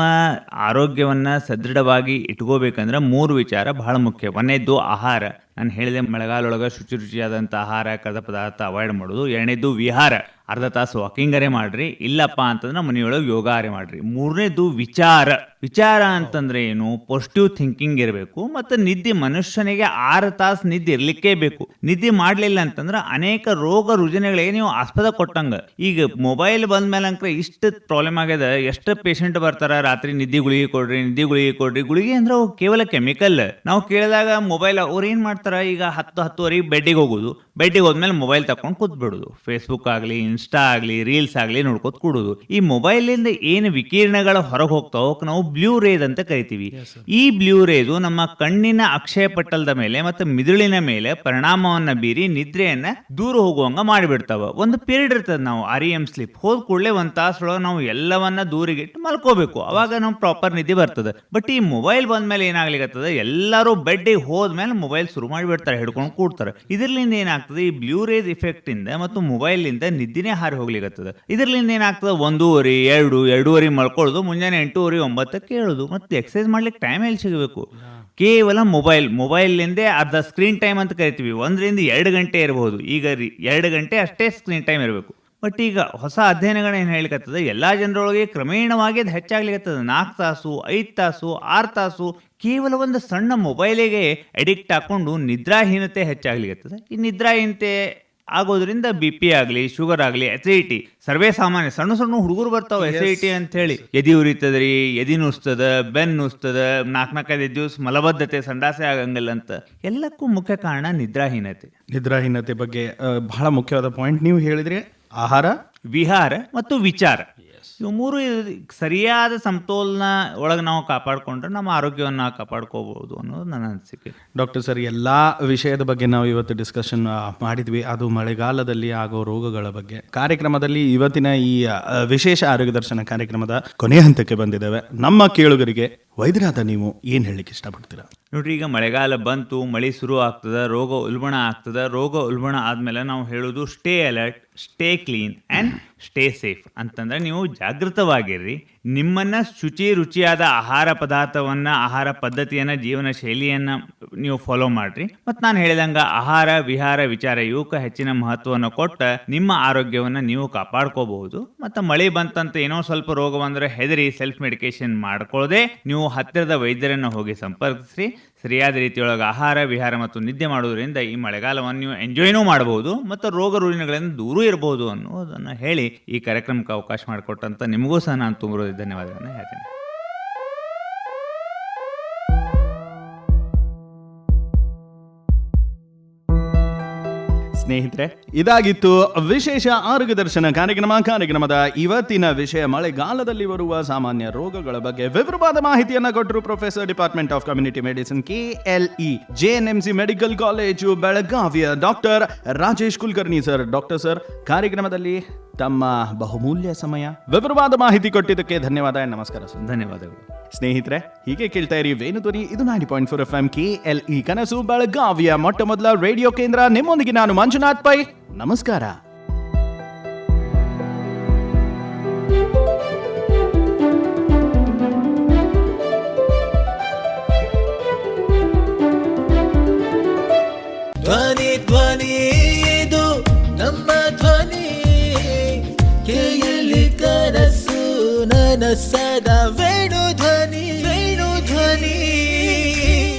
ಆರೋಗ್ಯವನ್ನು ಸದೃಢವಾಗಿ ಇಟ್ಕೋಬೇಕಂದ್ರೆ ಮೂರು ವಿಚಾರ ಬಹಳ ಮುಖ್ಯ. ಒಂದೇದ್ದು ಆಹಾರ. ನಾನು ಹೇಳಿದೆ ಮಳೆಗಾಲೊಳಗೆ ಶುಚಿ ರುಚಿಯಾದಂಥ ಆಹಾರ ಕರೆದ ಪದಾರ್ಥ ಅವಾಯ್ಡ್ ಮಾಡೋದು. ಎರಡನೇದು ವಿಹಾರ. ಅರ್ಧ ತಾಸು ವಾಕಿಂಗರೇ ಮಾಡ್ರಿ. ಇಲ್ಲಪ್ಪ ಅಂತಂದ್ರೆ ಮನೆಯೊಳಗೆ ಯೋಗಾರೆ ಮಾಡ್ರಿ. ಮೂರನೇದು ವಿಚಾರ. ವಿಚಾರ ಅಂತಂದ್ರೆ ಏನು? ಪಾಸಿಟಿವ್ ಥಿಂಕಿಂಗ್ ಇರಬೇಕು ಮತ್ತು ನಿದ್ದೆ ಮನುಷ್ಯನಿಗೆ ಆರು ತಾಸು ನಿದ್ದೆ ಇರಲಿಕ್ಕೇ ಬೇಕು. ನಿದ್ದೆ ಮಾಡಲಿಲ್ಲ ಅಂತಂದ್ರೆ ಅನೇಕ ರೋಗ ರುಜಿನಗಳಿಗೆ ನೀವು ಆಸ್ಪದ ಕೊಟ್ಟಂಗ. ಈಗ ಮೊಬೈಲ್ ಬಂದ್ಮೇಲೆ ಅಂಕ್ರೆ ಇಷ್ಟು ಪ್ರಾಬ್ಲಮ್ ಆಗ್ಯದ. ಎಷ್ಟು ಪೇಷಂಟ್ ಬರ್ತಾರ? ರಾತ್ರಿ ನಿದ್ದೆ ಗುಳಿಗೆ ಕೊಡ್ರಿ, ನಿದ್ದೆ ಗುಳಿಗೆ ಕೊಡ್ರಿ. ಗುಳಿಗೆ ಅಂದ್ರೆ ಅವು ಕೇವಲ ಕೆಮಿಕಲ್ ನಾವು ಕೇಳಿದಾಗ ಮೊಬೈಲ್ ಅವ್ರು ಏನ್ ಮಾಡ್ತಾರ? ಈಗ ಹತ್ತು ಹತ್ತುವರೆಗೆ ಬೆಡ್ಡಿಗೆ ಹೋಗೋದು. ಬೆಡ್ಡಿಗೆ ಹೋದ್ಮೇಲೆ ಮೊಬೈಲ್ ತಕೊಂಡು ಕೂತ್ಬಿಡೋದು. ಫೇಸ್ಬುಕ್ ಆಗಲಿ ಇನ್ಸ್ಟಾ ಆಗಲಿ ರೀಲ್ಸ್ ಆಗಲಿ ನೋಡ್ಕೊತ ಕೂಡೋದು. ಈ ಮೊಬೈಲಿಂದ ಏನು ವಿಕಿರಣಗಳು ಹೊರಗೆ ಹೋಗ್ತಾವೋ ನಾವು ಬ್ಲೂ ರೇಜ್ ಅಂತ ಕರಿತೀವಿ. ಈ ಬ್ಲೂ ರೇದು ನಮ್ಮ ಕಣ್ಣಿನ ಅಕ್ಷಯ ಪಟ್ಟಲದ ಮೇಲೆ ಮತ್ತು ಮಿದುಳಿನ ಮೇಲೆ ಪರಿಣಾಮವನ್ನ ಬೀರಿ ನಿದ್ರೆಯನ್ನ ದೂರ ಹೋಗುವಂಗ ಮಾಡಿಬಿಡ್ತಾವ. ಒಂದು ಪೀರಿಯಡ್ ಇರ್ತದೆ ನಾವು ಆರ್ ಎಂ ಸ್ಲಿಪ್ ಹೋದ ಕೂಡಲೇ ಒಂದು ತಾಸೊಳಗೆ ನಾವು ಎಲ್ಲವನ್ನ ದೂರಿಗಿಟ್ಟು ಮಲ್ಕೋಬೇಕು. ಅವಾಗ ನಾವು ಪ್ರಾಪರ್ ನಿದ್ದೆ ಬರ್ತದೆ. ಬಟ್ ಈ ಮೊಬೈಲ್ ಬಂದ್ಮೇಲೆ ಏನಾಗ್ಲಿಕ್ಕೆ ಎಲ್ಲರೂ ಬೆಡ್ಡಿಗೆ ಹೋದ್ಮೇಲೆ ಮೊಬೈಲ್ ಶುರು ಮಾಡಿಬಿಡ್ತಾರೆ, ಹಿಡ್ಕೊಂಡು ಕೂಡ್ತಾರೆ. ಇದರಿಂದ ಏನಾಗ್ತದೆ? ಈ ಬ್ಲೂ ರೇಸ್ ಇಫೆಕ್ಟ್ ಇಂದ ಮತ್ತು ಮೊಬೈಲ್ ಇಂದ ನಿದ್ದಿನೇ ಹಾರಿ ಹೋಗ್ಲಿಕ್ಕತ್ತದ ಇದರಿಂದ ಏನಾಗ್ತದೆ? ಒಂದೂವರೆ, ಎರಡು, ಎರಡೂವರೆ ಮಲ್ಕೊಳ್ಳೋದು, ಮುಂಜಾನೆ ಎಂಟೂವರೆ, ಒಂಬತ್ತಕ್ಕೆ ಹೇಳೋದು ಮತ್ತೆ ಎಕ್ಸಸೈಸ್ ಮಾಡ್ಲಿಕ್ಕೆ ಟೈಮ್ ಎಲ್ಲಿ ಸಿಗಬೇಕು? ಕೇವಲ ಮೊಬೈಲ್ ಮೊಬೈಲ್ನಿಂದೇ ಅರ್ಧ ಸ್ಕ್ರೀನ್ ಟೈಮ್ ಅಂತ ಕರಿತೀವಿ. ಒಂದರಿಂದ ಎರಡು ಗಂಟೆ ಇರಬಹುದು. ಈಗ ಎರಡು ಗಂಟೆ ಅಷ್ಟೇ ಸ್ಕ್ರೀನ್ ಟೈಮ್ ಇರಬೇಕು. ಬಟ್ ಈಗ ಹೊಸ ಅಧ್ಯಯನಗಳು ಏನು ಹೇಳಿಕತ್ತದ ಎಲ್ಲ ಜನರೊಳಗೆ ಕ್ರಮೇಣವಾಗಿ ಅದು ಹೆಚ್ಚಾಗ್ಲಿಕತ್ತದ. ನಾಲ್ಕು ತಾಸು ಐದು ತಾಸು ಆರು ತಾಸು ಕೇವಲ ಒಂದು ಸಣ್ಣ ಮೊಬೈಲಿಗೆ ಅಡಿಕ್ಟ್ ಹಾಕೊಂಡು ನಿದ್ರಾಹೀನತೆ ಹೆಚ್ಚಾಗ್ಲಿಕತ್ತದ. ಈ ನಿದ್ರಾಹೀನತೆ ಆಗೋದ್ರಿಂದ ಬಿ ಪಿ ಆಗಲಿ ಶುಗರ್ ಆಗಲಿ ಎಸಿಡಿಟಿ ಸರ್ವೇ ಸಾಮಾನ್ಯ ಸಣ್ಣ ಸಣ್ಣ ಹುಡುಗರು ಬರ್ತಾವೆ ಎಸಿಡಿಟಿ ಅಂತ ಹೇಳಿ ಎದಿ ಉರಿತದ್ರಿ ಎದಿ ನುಸ್ತದ ಬೆನ್ ನುಸ್ತದ ನಾಲ್ಕು ನಾಲ್ಕೈದು ದಿವಸ ಮಲಬದ್ಧತೆ ಸಂಡಾಸೆ ಆಗಂಗಿಲ್ಲ ಅಂತ. ಎಲ್ಲಕ್ಕೂ ಮುಖ್ಯ ಕಾರಣ ನಿದ್ರಾಹೀನತೆ. ನಿದ್ರಾಹೀನತೆ ಬಗ್ಗೆ ಬಹಳ ಮುಖ್ಯವಾದ ಪಾಯಿಂಟ್ ನೀವು ಹೇಳಿದ್ರಿ. ಆಹಾರ ವಿಹಾರ ಮತ್ತು ವಿಚಾರ. ಇವು ಮೂರು ಸರಿಯಾದ ಸಮತೋಲನ ಒಳಗೆ ನಾವು ಕಾಪಾಡಿಕೊಂಡ್ರೆ ನಮ್ಮ ಆರೋಗ್ಯವನ್ನು ನಾವು ಕಾಪಾಡ್ಕೋಬಹುದು ಅನ್ನೋದು ನನ್ನ ಅನಿಸಿಕೆ. ಡಾಕ್ಟರ್ ಸರ್ ಎಲ್ಲ ವಿಷಯದ ಬಗ್ಗೆ ನಾವು ಇವತ್ತು ಡಿಸ್ಕಷನ್ ಮಾಡಿದ್ವಿ. ಅದು ಮಳೆಗಾಲದಲ್ಲಿ ಆಗೋ ರೋಗಗಳ ಬಗ್ಗೆ. ಕಾರ್ಯಕ್ರಮದಲ್ಲಿ ಇವತ್ತಿನ ಈ ವಿಶೇಷ ಆರೋಗ್ಯ ದರ್ಶನ ಕಾರ್ಯಕ್ರಮದ ಕೊನೆಯ ಹಂತಕ್ಕೆ ಬಂದಿದ್ದೇವೆ. ನಮ್ಮ ಕೇಳುಗರಿಗೆ ವೈದ್ಯರಾದ ನೀವು ಏನು ಹೇಳಲಿಕ್ಕೆ ಇಷ್ಟಪಡ್ತೀರಾ? ನೋಡ್ರಿ, ಈಗ ಮಳೆಗಾಲ ಬಂತು, ಮಳೆ ಶುರು ಆಗ್ತದ, ರೋಗ ಉಲ್ಬಣ ಆಗ್ತದ, ರೋಗ ಉಲ್ಬಣ ಆದ್ಮೇಲೆ ನಾವು ಹೇಳೋದು stay alert stay clean and stay safe ಅಂತಂದ್ರೆ ನೀವು ಜಾಗೃತವಾಗಿರ್ರಿ. ನಿಮ್ಮನ್ನ ಶುಚಿ ರುಚಿಯಾದ ಆಹಾರ ಪದಾರ್ಥವನ್ನು, ಆಹಾರ ಪದ್ಧತಿಯನ್ನ, ಜೀವನ ಶೈಲಿಯನ್ನ ನೀವು ಫಾಲೋ ಮಾಡ್ರಿ. ಮತ್ತು ನಾನು ಹೇಳಿದಂಗ ಆಹಾರ, ವಿಹಾರ, ವಿಚಾರ ಇವಕ್ಕೆ ಹೆಚ್ಚಿನ ಮಹತ್ವವನ್ನು ಕೊಟ್ಟ ನಿಮ್ಮ ಆರೋಗ್ಯವನ್ನ ನೀವು ಕಾಪಾಡ್ಕೋಬಹುದು. ಮತ್ತು ಮಳೆ ಬಂತಂತ ಏನೋ ಸ್ವಲ್ಪ ರೋಗ ಬಂದರೆ ಹೆದರಿ ಸೆಲ್ಫ್ ಮೆಡಿಕೇಶನ್ ಮಾಡ್ಕೊಳ್ಳದೆ ನೀವು ಹತ್ತಿರದ ವೈದ್ಯರನ್ನು ಹೋಗಿ ಸಂಪರ್ಕಿಸ್ರಿ. ಸರಿಯಾದ ರೀತಿಯೊಳಗೆ ಆಹಾರ, ವಿಹಾರ ಮತ್ತು ನಿದ್ದೆ ಮಾಡುವುದರಿಂದ ಈ ಮಳೆಗಾಲವನ್ನು ನೀವು ಎಂಜಾಯ್ನೂ ಮಾಡಬಹುದು ಮತ್ತು ರೋಗ ರುಜಿನಗಳಿಂದ ದೂರ ಇರಬಹುದು ಅನ್ನೋದನ್ನು ಹೇಳಿ ಈ ಕಾರ್ಯಕ್ರಮಕ್ಕೆ ಅವಕಾಶ ಮಾಡಿಕೊಟ್ಟಂತ ನಿಮಗೂ ಸಹ ನಾನು ತುಂಬ ಧನ್ಯವಾದಗಳನ್ನು ಹೇಳ್ತೇನೆ. ಸ್ನೇಹಿತರೆ. ಇದಾಗಿತ್ತು ವಿಶೇಷ ಆರೋಗ್ಯ ದರ್ಶನ ಕಾರ್ಯಕ್ರಮ. ಕಾರ್ಯಕ್ರಮದ ಇವತ್ತಿನ ವಿಷಯ, ಮಳೆಗಾಲದಲ್ಲಿ ಬರುವ ಸಾಮಾನ್ಯ ರೋಗಗಳ ಬಗ್ಗೆ ವಿವರವಾದ ಮಾಹಿತಿಯನ್ನು ಕೊಟ್ಟರು professor department of community medicine K L E J N M C medical college ಬೆಳಗಾವಿಯ doctor Rajesh Kulkarni sir doctor sir ಕಾರ್ಯಕ್ರಮದಲ್ಲಿ ತಮ್ಮ ಬಹುಮೂಲ್ಯ ಸಮಯ ವಿವರವಾದ ಮಾಹಿತಿ ಕೊಟ್ಟಿದ್ದಕ್ಕೆ ಧನ್ಯವಾದ. ನಮಸ್ಕಾರ ಸರ್. ಧನ್ಯವಾದಗಳು. ಸ್ನೇಹಿತರೆ ಹೀಗೆ ಕೇಳ್ತಾ ಇರಿ ವೇಣುಧ್ವನಿ ಇದು ninety point four F M K L E ಕನಸು ಬೆಳಗಾವಿಯ ಮೊಟ್ಟ ಮೊದಲ ರೇಡಿಯೋ ಕೇಂದ್ರ. ನಿಮ್ಮೊಂದಿಗೆ ನಾನು ಮಂಜುನಾಥ್ ಪೈ. ನಮಸ್ಕಾರ. ಧ್ವನಿ ಧ್ವನಿ ಕೇಳಿ ಕನಸು ನನಸದ ವೇಣು